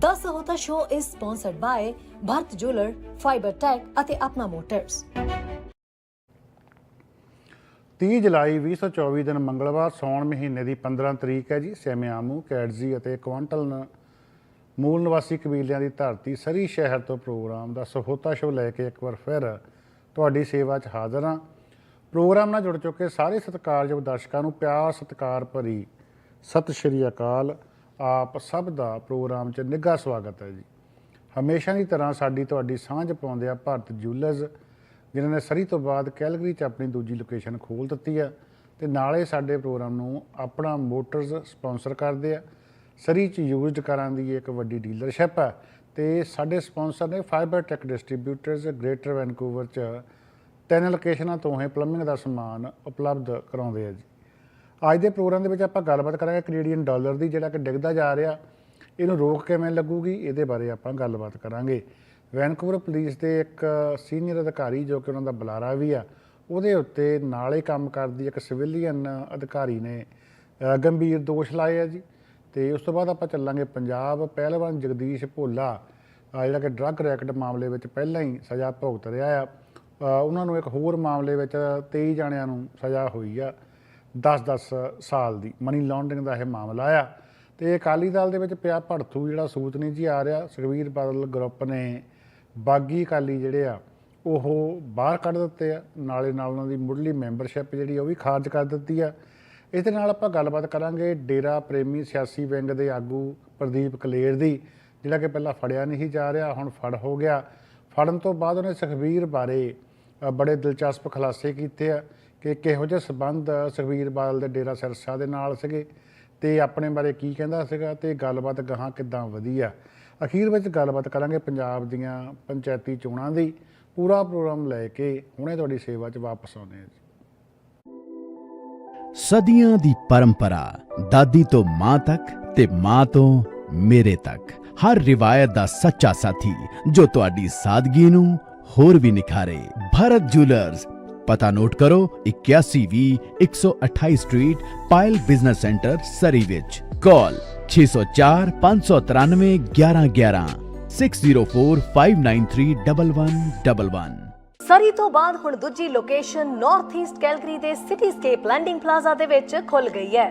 The Sahota Show is sponsored by Bharat Jeweler, Fiber Tech ਅਤੇ Apna motors 30 ਜੁਲਾਈ 2024 ਦਿਨ ਮੰਗਲਵਾਰ ਸੌਣ ਮਹੀਨੇ ਦੀ 15 ਤਰੀਕ ਹੈ ਜੀ। ਸੈਮਿਆਮੂ ਕੈਡਜ਼ੀ ਅਤੇ ਕੁਆਂਟਲ ਮੂਲ ਨਿਵਾਸੀ ਕਬੀਲਿਆਂ ਦੀ ਧਰਤੀ ਸਰੀ ਸ਼ਹਿਰ ਤੋਂ ਪ੍ਰੋਗਰਾਮ ਦਾ ਸਹੋਤਾ ਸ਼ੋ ਲੈ ਕੇ ਇੱਕ ਵਾਰ ਫਿਰ ਤੁਹਾਡੀ ਸੇਵਾ 'ਚ ਹਾਜ਼ਰ ਹਾਂ। ਪ੍ਰੋਗਰਾਮ ਨਾਲ ਜੁੜ ਚੁੱਕੇ ਸਾਰੇ ਸਤਿਕਾਰਯੋਗ ਦਰਸ਼ਕਾਂ ਨੂੰ ਪਿਆਰ ਸਤਿਕਾਰ ਭਰੀ ਸਤਿ ਸ਼੍ਰੀ ਅਕਾਲ। ਆਪ ਸਭ ਦਾ ਪ੍ਰੋਗਰਾਮ 'ਚ ਨਿੱਘਾ ਸਵਾਗਤ ਹੈ ਜੀ। ਹਮੇਸ਼ਾ ਦੀ ਤਰ੍ਹਾਂ ਸਾਡੀ ਤੁਹਾਡੀ ਸਾਂਝ ਪਾਉਂਦੇ ਆ ਭਾਰਤ ਜੂਲਰਸ ਜਿਨ੍ਹਾਂ ਨੇ ਸਰੀ ਤੋਂ ਬਾਅਦ ਕੈਲਗਰੀ 'ਚ ਆਪਣੀ ਦੂਜੀ ਲੋਕੇਸ਼ਨ ਖੋਲ ਦਿੱਤੀ ਆ ਤੇ ਨਾਲੇ ਸਾਡੇ ਪ੍ਰੋਗਰਾਮ ਨੂੰ ਆਪਣਾ ਮੋਟਰਸ ਸਪਾਂਸਰ ਕਰਦੇ ਆ। ਸਰੀ 'ਚ ਯੂਜ਼ਡ ਕਾਰਾਂ ਦੀ ਇੱਕ ਵੱਡੀ ਡੀਲਰਸ਼ਿਪ ਹੈ ਤੇ ਸਾਡੇ ਸਪਾਂਸਰ ਨੇ fiber tech distributors greater Vancouver 'ਚ ਤਿੰਨ ਲੋਕੇਸ਼ਨਾਂ ਤੋਂ ਇਹ ਪਲੰਬਿੰਗ ਦਾ ਸਮਾਨ ਉਪਲਬਧ ਕਰਾਉਂਦੇ ਆ ਜੀ। ਅੱਜ ਦੇ ਪ੍ਰੋਗਰਾਮ ਦੇ ਵਿੱਚ ਆਪਾਂ ਗੱਲਬਾਤ ਕਰਾਂਗੇ ਕੈਨੇਡੀਅਨ ਡਾਲਰ ਦੀ, ਜਿਹੜਾ ਕਿ ਡਿੱਗਦਾ ਜਾ ਰਿਹਾ। ਇਹਨੂੰ ਰੋਕ ਕਿਵੇਂ ਲੱਗੂਗੀ? ਇਹਦੇ ਬਾਰੇ ਆਪਾਂ ਗੱਲਬਾਤ ਕਰਾਂਗੇ। ਵੈਨਕੂਵਰ ਪੁਲਿਸ ਦੇ ਇੱਕ ਸੀਨੀਅਰ ਅਧਿਕਾਰੀ ਜੋ ਕਿ ਉਹਨਾਂ ਦਾ ਬੁਲਾਰਾ ਵੀ ਆ, ਉਹਦੇ ਉੱਤੇ ਨਾਲ ਹੀ ਕੰਮ ਕਰਦੀ ਇੱਕ ਸਿਵਿਲੀਅਨ ਅਧਿਕਾਰੀ ਨੇ ਗੰਭੀਰ ਦੋਸ਼ ਲਾਏ ਆ ਜੀ। ਤੇ ਉਸ ਤੋਂ ਬਾਅਦ ਆਪਾਂ ਚੱਲਾਂਗੇ ਪੰਜਾਬ। ਪਹਿਲਵਾਨ ਜਗਦੀਸ਼ ਭੋਲਾ ਜਿਹੜਾ ਕਿ ਡਰੱਗ ਰੈਕਟ ਮਾਮਲੇ ਵਿੱਚ ਪਹਿਲਾਂ ਹੀ ਸਜ਼ਾ ਭੁਗਤ ਰਿਹਾ ਆ। ਉਹਨਾਂ ਨੂੰ ਇੱਕ ਹੋਰ ਮਾਮਲੇ ਵਿੱਚ 23 ਜਾਣਿਆਂ ਨੂੰ ਸਜ਼ਾ ਹੋਈ ਆ। 10-10 ਸਾਲ ਦੀ ਮਨੀ ਲਾਂਡਰਿੰਗ ਦਾ ਇਹ ਮਾਮਲਾ ਆ। ਤੇ ਅਕਾਲੀ ਦਲ ਦੇ ਵਿੱਚ ਪਿਆ ਭੜਥੂ ਜਿਹੜਾ ਸੂਤ ਨਹੀਂ ਜੀ ਆ ਰਿਹਾ। ਸੁਖਬੀਰ ਬਾਦਲ ਗਰੁੱਪ ਨੇ ਬਾਗੀ ਅਕਾਲੀ ਜਿਹੜੇ ਆ, ਉਹ ਬਾਹਰ ਕੱਢ ਦਿੱਤੇ ਆ। ਨਾਲੇ ਨਾਲ ਉਹਨਾਂ ਦੀ ਮੁੱਢਲੀ ਮੈਂਬਰਸ਼ਿਪ ਜਿਹੜੀ ਆ, ਉਹ ਵੀ ਖਾਰਜ ਕਰ ਦਿੱਤੀ ਆ। ਇਸ ਦੇ ਨਾਲ ਆਪਾਂ ਗੱਲਬਾਤ ਕਰਾਂਗੇ ਡੇਰਾ ਪ੍ਰੇਮੀ ਸਿਆਸੀ ਵਿੰਗ ਦੇ ਆਗੂ ਪ੍ਰਦੀਪ ਕਲੇਰ ਦੀ, ਜਿਹੜਾ ਕਿ ਪਹਿਲਾਂ ਫੜਿਆ ਨਹੀਂ ਜਾ ਰਿਹਾ, ਹੁਣ ਫੜ ਹੋ ਗਿਆ। ਫੜਨ ਤੋਂ ਬਾਅਦ ਉਹਨੇ ਸੁਖਬੀਰ ਬਾਰੇ ਬੜੇ ਦਿਲਚਸਪ ਖੁਲਾਸੇ ਕੀਤੇ ਆ। ਕਿ ਕਿਹੋ ਜਿਹੇ ਸਬੰਧ ਸੁਖਬੀਰ ਬਾਦਲ ਦੇ ਡੇਰਾ ਸਿਰਸਾ ਦੇ ਨਾਲ ਸੀਗੇ ਤੇ ਆਪਣੇ ਬਾਰੇ ਕੀ ਕਹਿੰਦਾ ਸੀਗਾ ਤੇ ਗੱਲਬਾਤ ਗਾਹਾਂ ਕਿੱਦਾਂ ਵਧੀ ਆ ਅਖੀਰ ਵਿੱਚ ਗੱਲਬਾਤ ਕਰਾਂਗੇ ਪੰਜਾਬ ਦੀਆਂ ਪੰਚਾਇਤੀ ਚੋਣਾਂ ਦੀ। ਪੂਰਾ ਪ੍ਰੋਗਰਾਮ ਲੈ ਕੇ ਹੁਣੇ ਤੁਹਾਡੀ ਸੇਵਾ 'ਚ ਵਾਪਸ ਆਉਂਦੇ ਹਾਂ ਜੀ। ਸਦੀਆਂ ਦੀ ਪਰੰਪਰਾ, ਦਾਦੀ ਤੋਂ ਮਾਂ ਤੱਕ ਤੇ ਮਾਂ ਤੋਂ ਮੇਰੇ ਤੱਕ। ਹਰ ਰਿਵਾਇਤ ਦਾ ਸੱਚਾ ਸਾਥੀ ਜੋ ਤੁਹਾਡੀ ਸਾਦਗੀ ਨੂੰ ਹੋਰ ਵੀ ਨਿਖਾਰੇ। ਭਾਰਤ ਜੁਲਰਸ ਪਤਾ ਨੋਟ ਕਰੋ 8120 128 street Payal business centre Surrey ਵਿੱਚ ਕਾਲ 604 593 1111 6045931111 ਸਰੀ ਤੋਂ ਬਾਅਦ ਹੁਣ ਦੂਜੀ ਲੋਕੇਸ਼ਨ ਨਾਰਥ ਈਸਟ ਕੈਲਗਰੀ ਦੇ ਸਿਟੀਸਕੇਪ ਲੈਂਡਿੰਗ ਪਲਾਜ਼ਾ ਦੇ ਵਿੱਚ ਖੁੱਲ ਗਈ ਹੈ।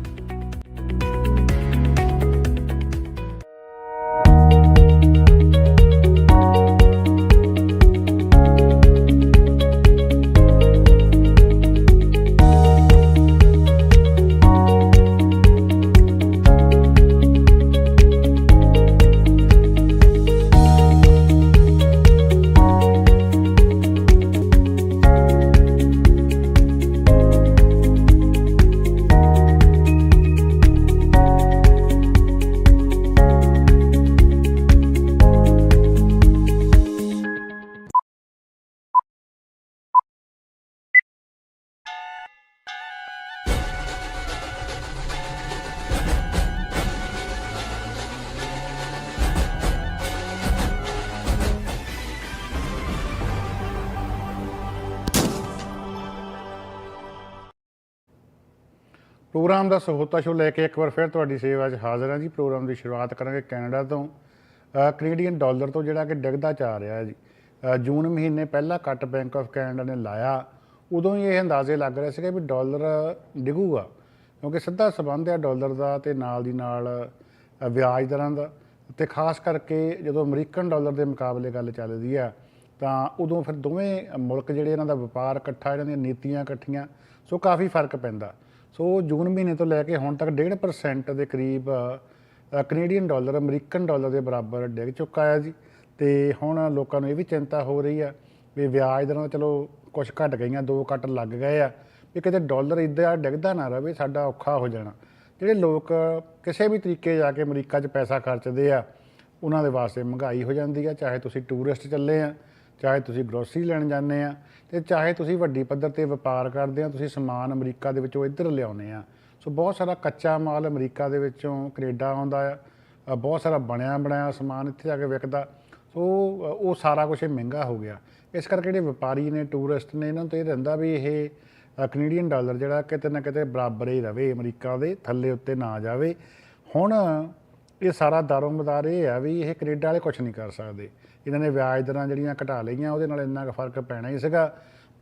ਪ੍ਰੋਗਰਾਮ ਦਾ ਸਹੋਤਾ ਸ਼ੋ ਲੈ ਕੇ ਇੱਕ ਵਾਰ ਫਿਰ ਤੁਹਾਡੀ ਸੇਵਾ 'ਚ ਹਾਜ਼ਰ ਹਾਂ ਜੀ। ਪ੍ਰੋਗਰਾਮ ਦੀ ਸ਼ੁਰੂਆਤ ਕਰਾਂਗੇ ਕੈਨੇਡਾ ਤੋਂ। ਕੈਨੇਡੀਅਨ ਡਾਲਰ ਤੋਂ ਜਿਹੜਾ ਕਿ ਡਿੱਗਦਾ ਚਾ ਰਿਹਾ ਹੈ ਜੀ। ਜੂਨ ਮਹੀਨੇ ਪਹਿਲਾ ਕੱਟ ਬੈਂਕ ਆਫ ਕੈਨੇਡਾ ਨੇ ਲਾਇਆ। ਉਦੋਂ ਹੀ ਇਹ ਅੰਦਾਜ਼ੇ ਲੱਗ ਰਹੇ ਸੀਗੇ ਵੀ ਡਾਲਰ ਡਿੱਗੂਗਾ, ਕਿਉਂਕਿ ਸਿੱਧਾ ਸਬੰਧ ਹੈ ਡਾਲਰ ਦਾ ਤੇ ਨਾਲ ਦੀ ਨਾਲ ਵਿਆਜ ਦਰਾਂ ਦਾ। ਤੇ ਖਾਸ ਕਰਕੇ ਜਦੋਂ ਅਮਰੀਕਨ ਡਾਲਰ ਦੇ ਮੁਕਾਬਲੇ ਗੱਲ ਚੱਲਦੀ ਆ ਤਾਂ ਉਦੋਂ ਫਿਰ ਦੋਵੇਂ ਮੁਲਕ ਜਿਹੜੇ ਇਹਨਾਂ ਦਾ ਵਪਾਰ ਇਕੱਠਾ, ਇਹਨਾਂ ਦੀਆਂ ਨੀਤੀਆਂ ਇਕੱਠੀਆਂ, ਸੋ ਕਾਫੀ ਫ਼ਰਕ ਪੈਂਦਾ। ਸੋ ਜੂਨ ਮਹੀਨੇ ਤੋਂ ਲੈ ਕੇ ਹੁਣ ਤੱਕ 1.5% ਦੇ ਕਰੀਬ ਅ, ਕੈਨੇਡੀਅਨ ਡਾਲਰ ਅਮਰੀਕਨ ਡਾਲਰ ਦੇ ਬਰਾਬਰ ਡਿੱਗ ਚੁੱਕਾ ਹੈ ਜੀ। ਤੇ ਹੁਣ ਲੋਕਾਂ ਨੂੰ ਇਹ ਵੀ ਚਿੰਤਾ ਹੋ ਰਹੀ ਆ ਵੀ ਵਿਆਜ ਦਰਾਂ ਚਲੋ ਕੁਝ ਘਟ ਗਈਆਂ ਦੋ ਕੱਟ ਲੱਗ ਗਏ ਆ ਵੀ ਕਿਤੇ ਡਾਲਰ ਇੱਦਾਂ ਡਿੱਗਦਾ ਨਾ ਰਹੇ ਸਾਡਾ ਔਖਾ ਹੋ ਜਾਣਾ। ਜਿਹੜੇ ਲੋਕ ਕਿਸੇ ਵੀ ਤਰੀਕੇ ਜਾ ਕੇ ਅਮਰੀਕਾ 'ਚ ਪੈਸਾ ਖਰਚਦੇ ਆ ਉਹਨਾਂ ਦੇ ਵਾਸਤੇ ਮਹਿੰਗਾਈ ਹੋ ਜਾਂਦੀ ਆ ਚਾਹੇ ਤੁਸੀਂ ਟੂਰਿਸਟ ਚੱਲੇ ਆ। ਚਾਹੇ ਤੁਸੀਂ ਗਰੋਸਰੀ ਲੈਣ ਜਾਂਦੇ ਆ ਤੇ ਚਾਹੇ ਤੁਸੀਂ ਵੱਡੀ ਪੱਧਰ ਤੇ ਵਪਾਰ ਕਰਦੇ ਆ ਤੁਸੀਂ ਸਮਾਨ ਅਮਰੀਕਾ ਦੇ ਵਿੱਚੋਂ ਇੱਧਰ ਲਿਆਉਂਦੇ ਆ। ਸੋ ਬਹੁਤ ਸਾਰਾ ਕੱਚਾ ਮਾਲ ਅਮਰੀਕਾ ਦੇ ਵਿੱਚੋਂ ਕੈਨੇਡਾ ਆਉਂਦਾ ਆ। ਬਹੁਤ ਸਾਰਾ ਬਣਿਆ ਬਣਾਇਆ ਸਮਾਨ ਇੱਥੇ ਜਾ ਕੇ ਵਿਕਦਾ। ਸੋ ਉਹ ਸਾਰਾ ਕੁਝ ਮਹਿੰਗਾ ਹੋ ਗਿਆ। ਇਸ ਕਰਕੇ ਜਿਹੜੇ ਵਪਾਰੀ ਨੇ ਟੂਰਿਸਟ ਨੇ ਇਹਨਾਂ ਨੂੰ ਇਹ ਰਹਿੰਦਾ ਵੀ ਇਹ ਅ, ਕੈਨੇਡੀਅਨ ਡਾਲਰ ਜਿਹੜਾ ਕਿਤੇ ਨਾ ਕਿਤੇ ਬਰਾਬਰ ਹੀ ਰਵੇ ਅਮਰੀਕਾ ਦੇ ਥੱਲੇ ਉੱਤੇ ਨਾ ਜਾਵੇ। ਹੁਣ ਇਹ ਸਾਰਾ ਦਾਰੋਮਦਾਰ ਇਹ ਆ ਵੀ ਇਹ ਕੈਨੇਡਾ ਵਾਲੇ ਕੁਝ ਨਹੀਂ ਕਰ ਸਕਦੇ। ਇਹਨਾਂ ਨੇ ਵਿਆਜ ਦਰਾਂ ਜਿਹੜੀਆਂ ਘਟਾ ਲਈਆਂ, ਉਹਦੇ ਨਾਲ ਇੰਨਾ ਕੁ ਫ਼ਰਕ ਪੈਣਾ ਹੀ ਸੀਗਾ।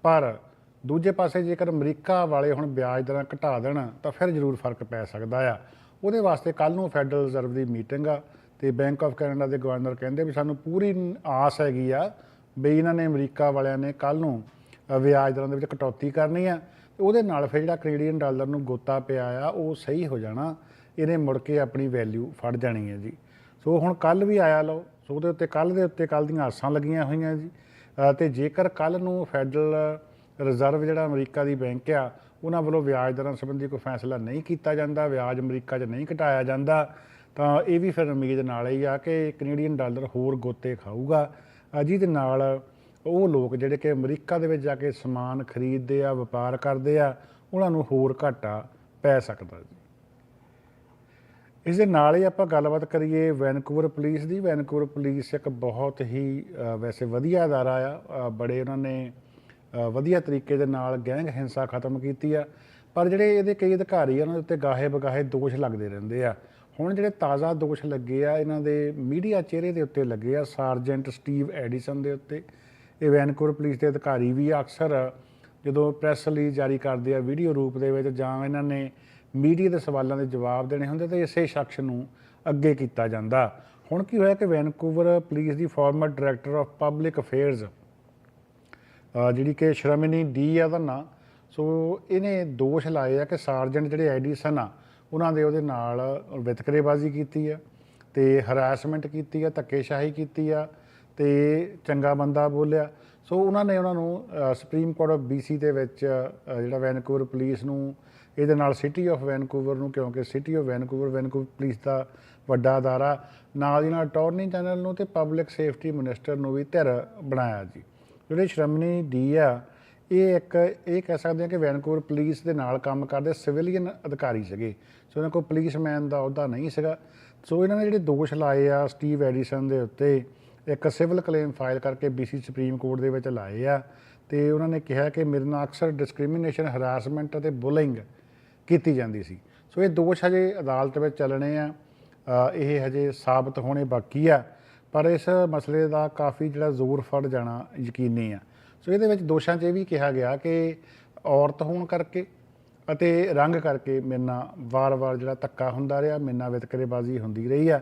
ਪਰ ਦੂਜੇ ਪਾਸੇ ਜੇਕਰ ਅਮਰੀਕਾ ਵਾਲੇ ਹੁਣ ਵਿਆਜ ਦਰਾਂ ਘਟਾ ਦੇਣ, ਤਾਂ ਫਿਰ ਜ਼ਰੂਰ ਫ਼ਰਕ ਪੈ ਸਕਦਾ ਆ। ਉਹਦੇ ਵਾਸਤੇ ਕੱਲ ਨੂੰ ਫੈਡਰਲ ਰਿਜ਼ਰਵ ਦੀ ਮੀਟਿੰਗ ਆ, ਤੇ ਬੈਂਕ ਆਫ ਕੈਨੇਡਾ ਦੇ ਗਵਰਨਰ ਕਹਿੰਦੇ ਵੀ ਸਾਨੂੰ ਪੂਰੀ ਆਸ ਹੈਗੀ ਆ ਵੀ ਇਹਨਾਂ ਨੇ ਅਮਰੀਕਾ ਵਾਲਿਆਂ ਨੇ ਕੱਲ ਨੂੰ ਵਿਆਜ ਦਰਾਂ ਦੇ ਵਿੱਚ ਕਟੌਤੀ ਕਰਨੀ ਆ। ਤੇ ਉਹਦੇ ਨਾਲ ਫਿਰ ਜਿਹੜਾ ਕੈਨੇਡੀਅਨ ਡਾਲਰ ਨੂੰ ਗੋਤਾ ਪਿਆ ਆ, ਉਹ ਸਹੀ ਹੋ ਜਾਣਾ, ਇਹਨੇ ਮੁੜ ਕੇ ਆਪਣੀ ਵੈਲਿਊ ਫੜ ਜਾਣੀ ਹੈ ਜੀ। ਸੋ ਹੁਣ ਕੱਲ ਵੀ ਆਇਆ ਲਓ ਸੋ ਉਹਦੇ ਉੱਤੇ ਕੱਲ ਦੇ ਉੱਤੇ ਕੱਲ ਦੀਆਂ ਆਸਾਂ ਲੱਗੀਆਂ ਹੋਈਆਂ ਜੀ। ਅ, ਤੇ ਜੇਕਰ ਕੱਲ ਨੂੰ ਫੈਡਰਲ ਰਿਜ਼ਰਵ ਜਿਹੜਾ ਅਮਰੀਕਾ ਦੀ ਬੈਂਕ ਆ ਉਹਨਾਂ ਵੱਲੋਂ ਵਿਆਜ ਦਰਾਂ ਸੰਬੰਧੀ ਕੋਈ ਫੈਸਲਾ ਨਹੀਂ ਕੀਤਾ ਜਾਂਦਾ ਵਿਆਜ ਅਮਰੀਕਾ 'ਚ ਨਹੀਂ ਘਟਾਇਆ ਜਾਂਦਾ ਤਾਂ ਇਹ ਵੀ ਫਿਰ ਉਮੀਦ ਨਾਲ ਹੀ ਆ ਕਿ ਕੈਨੇਡੀਅਨ ਡਾਲਰ ਹੋਰ ਗੋਤੇ ਖਾਊਗਾ। ਜਿਹਦੇ ਨਾਲ ਉਹ ਲੋਕ ਜਿਹੜੇ ਕਿ ਅਮਰੀਕਾ ਦੇ ਵਿੱਚ ਜਾ ਕੇ ਸਮਾਨ ਖਰੀਦਦੇ ਆ ਵਪਾਰ ਕਰਦੇ ਆ ਉਹਨਾਂ ਨੂੰ ਹੋਰ ਘਾਟਾ ਪੈ ਸਕਦਾ ਜੀ। ਇਸ ਦੇ ਨਾਲ ਹੀ ਆਪਾਂ ਗੱਲਬਾਤ ਕਰੀਏ ਵੈਨਕੂਵਰ ਪੁਲਿਸ ਦੀ। ਵੈਨਕੂਵਰ ਪੁਲਿਸ ਇੱਕ ਬਹੁਤ ਹੀ ਵੈਸੇ ਵਧੀਆ ਅਦਾਰਾ ਆ। ਬੜੇ ਉਹਨਾਂ ਨੇ ਵਧੀਆ ਤਰੀਕੇ ਦੇ ਨਾਲ ਗੈਂਗ ਹਿੰਸਾ ਖਤਮ ਕੀਤੀ ਆ। ਪਰ ਜਿਹੜੇ ਇਹਦੇ ਕਈ ਅਧਿਕਾਰੀ ਆ, ਉਹਨਾਂ ਦੇ ਉੱਤੇ ਗਾਹੇ ਬਗਾਹੇ ਦੋਸ਼ ਲੱਗਦੇ ਰਹਿੰਦੇ ਆ। ਹੁਣ ਜਿਹੜੇ ਤਾਜ਼ਾ ਦੋਸ਼ ਲੱਗੇ ਆ, ਇਹਨਾਂ ਦੇ ਮੀਡੀਆ ਚਿਹਰੇ ਦੇ ਉੱਤੇ ਲੱਗੇ ਆ, ਸਾਰਜੈਂਟ ਸਟੀਵ ਐਡੀਸਨ ਦੇ ਉੱਤੇ। ਇਹ ਵੈਨਕੂਵਰ ਪੁਲਿਸ ਦੇ ਅਧਿਕਾਰੀ ਵੀ ਆ ਅਕਸਰ, ਜਦੋਂ ਪ੍ਰੈਸ ਰਿਲੀਜ਼ ਜਾਰੀ ਕਰਦੇ ਆ, ਵੀਡੀਓ ਰੂਪ ਦੇ ਵਿੱਚ ਜਾਂ ਇਹਨਾਂ ਨੇ ਮੀਡੀਆ ਦੇ ਸਵਾਲਾਂ ਦੇ ਜਵਾਬ ਦੇਣੇ ਹੁੰਦੇ ਤਾਂ ਇਸੇ ਸ਼ਖਸ ਨੂੰ ਅੱਗੇ ਕੀਤਾ ਜਾਂਦਾ। ਹੁਣ ਕੀ ਹੋਇਆ ਕਿ Vancouver police the former director of public affairs ਜਿਹੜੀ ਕਿ ਸ਼ਰਮਿਨੀ ਡੀ ਆ ਦਾ ਨਾਂ, ਸੋ ਇਹਨੇ ਦੋਸ਼ ਲਾਏ ਆ ਕਿ ਸਾਰਜੈਂਟ ਜਿਹੜੇ ਐਡੀਸਨ ਆ, ਉਹਨਾਂ ਦੇ ਉਹਦੇ ਨਾਲ ਵਿਤਕਰੇਬਾਜ਼ੀ ਕੀਤੀ ਆ ਤੇ ਹਰਾਸਮੈਂਟ ਕੀਤੀ ਆ, ਧੱਕੇਸ਼ਾਹੀ ਕੀਤੀ ਆ ਤੇ ਚੰਗਾ ਬੰਦਾ ਬੋਲਿਆ। ਸੋ ਉਹਨਾਂ ਨੇ ਉਹਨਾਂ ਨੂੰ ਸੁਪਰੀਮ ਕੋਰਟ ਆਫ ਬੀਸੀ ਦੇ ਵਿੱਚ ਜਿਹੜਾ ਵੈਨਕੂਵਰ ਪੁਲਿਸ ਨੂੰ ਇਹਦੇ ਨਾਲ ਸਿਟੀ ਆਫ ਵੈਨਕੂਵਰ ਨੂੰ, ਕਿਉਂਕਿ city of Vancouver Vancouver police ਦਾ ਵੱਡਾ ਅਦਾਰਾ, ਨਾਲ ਦੀ ਨਾਲ ਅਟਾਰਨੀ ਜਨਰਲ ਨੂੰ ਤੇ ਪਬਲਿਕ ਸੇਫਟੀ ਮਿਨਿਸਟਰ ਨੂੰ ਵੀ ਧਿਰ ਬਣਾਇਆ ਜੀ। ਜਿਹੜੇ ਸ਼੍ਰਮਣੀ ਡੀ ਆ, ਇਹ ਇੱਕ, ਇਹ ਕਹਿ ਸਕਦੇ ਹਾਂ ਕਿ ਵੈਨਕੂਵਰ ਪੁਲਿਸ ਦੇ ਨਾਲ ਕੰਮ ਕਰਦੇ ਸਿਵਿਲੀਅਨ ਅਧਿਕਾਰੀ ਸੀਗੇ। ਸੋ ਇਹਨਾਂ ਕੋਲ ਪੁਲਿਸਮੈਨ ਦਾ ਅਹੁਦਾ ਨਹੀਂ ਸੀਗਾ। ਸੋ ਇਹਨਾਂ ਨੇ ਜਿਹੜੇ ਦੋਸ਼ ਲਾਏ ਆ ਸਟੀਵ ਐਡੀਸਨ ਦੇ ਉੱਤੇ, ਇੱਕ ਸਿਵਲ ਕਲੇਮ ਫਾਈਲ ਕਰਕੇ ਬੀਸੀ ਸੁਪਰੀਮ ਕੋਰਟ ਦੇ ਵਿੱਚ ਲਾਏ ਆ, ਤੇ ਉਹਨਾਂ ਨੇ ਕਿਹਾ ਕਿ ਮੇਰੇ ਨਾਲ ਅਕਸਰ ਡਿਸਕ੍ਰਿਮੀਨੇਸ਼ਨ ਹਰਾਸਮੈਂਟ ਅਤੇ ਬੁਲਿੰਗ ਕੀਤੀ ਜਾਂਦੀ ਸੀ। ਸੋ ਇਹ ਦੋਸ਼ ਹਜੇ ਅਦਾਲਤ ਵਿੱਚ ਚੱਲਣੇ ਆ। ਇਹ ਹਜੇ ਸਾਬਤ ਹੋਣੇ ਬਾਕੀ ਆ। ਪਰ ਇਸ ਮਸਲੇ ਦਾ ਕਾਫੀ ਜਿਹੜਾ ਜ਼ੋਰ ਫੜ ਜਾਣਾ ਯਕੀਨੀ ਆ। ਸੋ ਇਹਦੇ ਵਿੱਚ ਦੋਸ਼ਾਂ 'ਚ ਇਹ ਵੀ ਕਿਹਾ ਗਿਆ ਕਿ ਔਰਤ ਹੋਣ ਕਰਕੇ ਅਤੇ ਰੰਗ ਕਰਕੇ ਮੇਰੇ ਨਾਲ ਵਾਰ-ਵਾਰ ਜਿਹੜਾ ਧੱਕਾ ਹੁੰਦਾ ਰਿਹਾ, ਮੇਰੇ ਨਾਲ ਵਿਤਕਰੇਬਾਜ਼ੀ ਹੁੰਦੀ ਰਹੀ ਆ।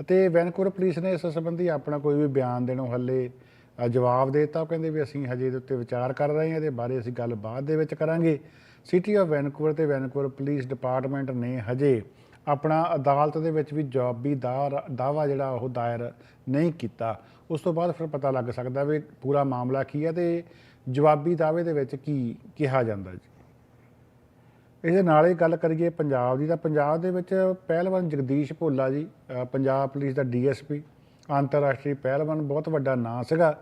ਅਤੇ ਵੈਨਕੂਵਰ ਪੁਲਿਸ ਨੇ ਇਸ ਸੰਬੰਧੀ ਆਪਣਾ ਕੋਈ ਵੀ ਬਿਆਨ ਦੇਣੋਂ ਹੱਲੇ ਜਵਾਬ ਦੇ ਦਿੱਤਾ। ਉਹ ਕਹਿੰਦੇ ਵੀ ਅਸੀਂ ਹਜੇ ਇਹਦੇ ਉੱਤੇ ਵਿਚਾਰ ਕਰ ਰਹੇ ਹਾਂ, ਇਹਦੇ ਬਾਰੇ ਅਸੀਂ ਗੱਲ ਬਾਅਦ ਦੇ ਵਿੱਚ ਕਰਾਂਗੇ। ਸਿਟੀ ਆਫ ਵੈਨਕੂਵਰ ਤੇ ਵੈਨਕੂਵਰ ਪੁਲਿਸ ਡਿਪਾਰਟਮੈਂਟ ਨੇ ਹਜੇ ਆਪਣਾ ਅਦਾਲਤ ਦੇ ਵਿੱਚ ਵੀ ਜਵਾਬੀ ਦਾ ਦਾਵਾ ਜਿਹੜਾ ਉਹ ਦਾਇਰ ਨਹੀਂ ਕੀਤਾ। ਉਸ ਤੋਂ ਬਾਅਦ ਫਿਰ ਪਤਾ ਲੱਗ ਸਕਦਾ ਵੀ ਪੂਰਾ ਮਾਮਲਾ ਕੀ ਹੈ ਤੇ ਜਵਾਬੀ ਦਾਅਵੇ ਦੇ ਵਿੱਚ ਕੀ ਕਿਹਾ ਜਾਂਦਾ ਜੀ। ਇਹਦੇ ਨਾਲ ਹੀ ਗੱਲ ਕਰੀਏ ਪੰਜਾਬ ਦੀ ਤਾਂ ਪੰਜਾਬ ਦੇ ਵਿੱਚ ਪਹਿਲਵਾਨ ਜਗਦੀਸ਼ ਭੋਲਾ ਜੀ ਪੰਜਾਬ ਪੁਲਿਸ ਦਾ ਡੀਐਸਪੀ, ਅੰਤਰਰਾਸ਼ਟਰੀ ਪਹਿਲਵਾਨ, ਬਹੁਤ ਵੱਡਾ ਨਾਂ ਸੀਗਾ।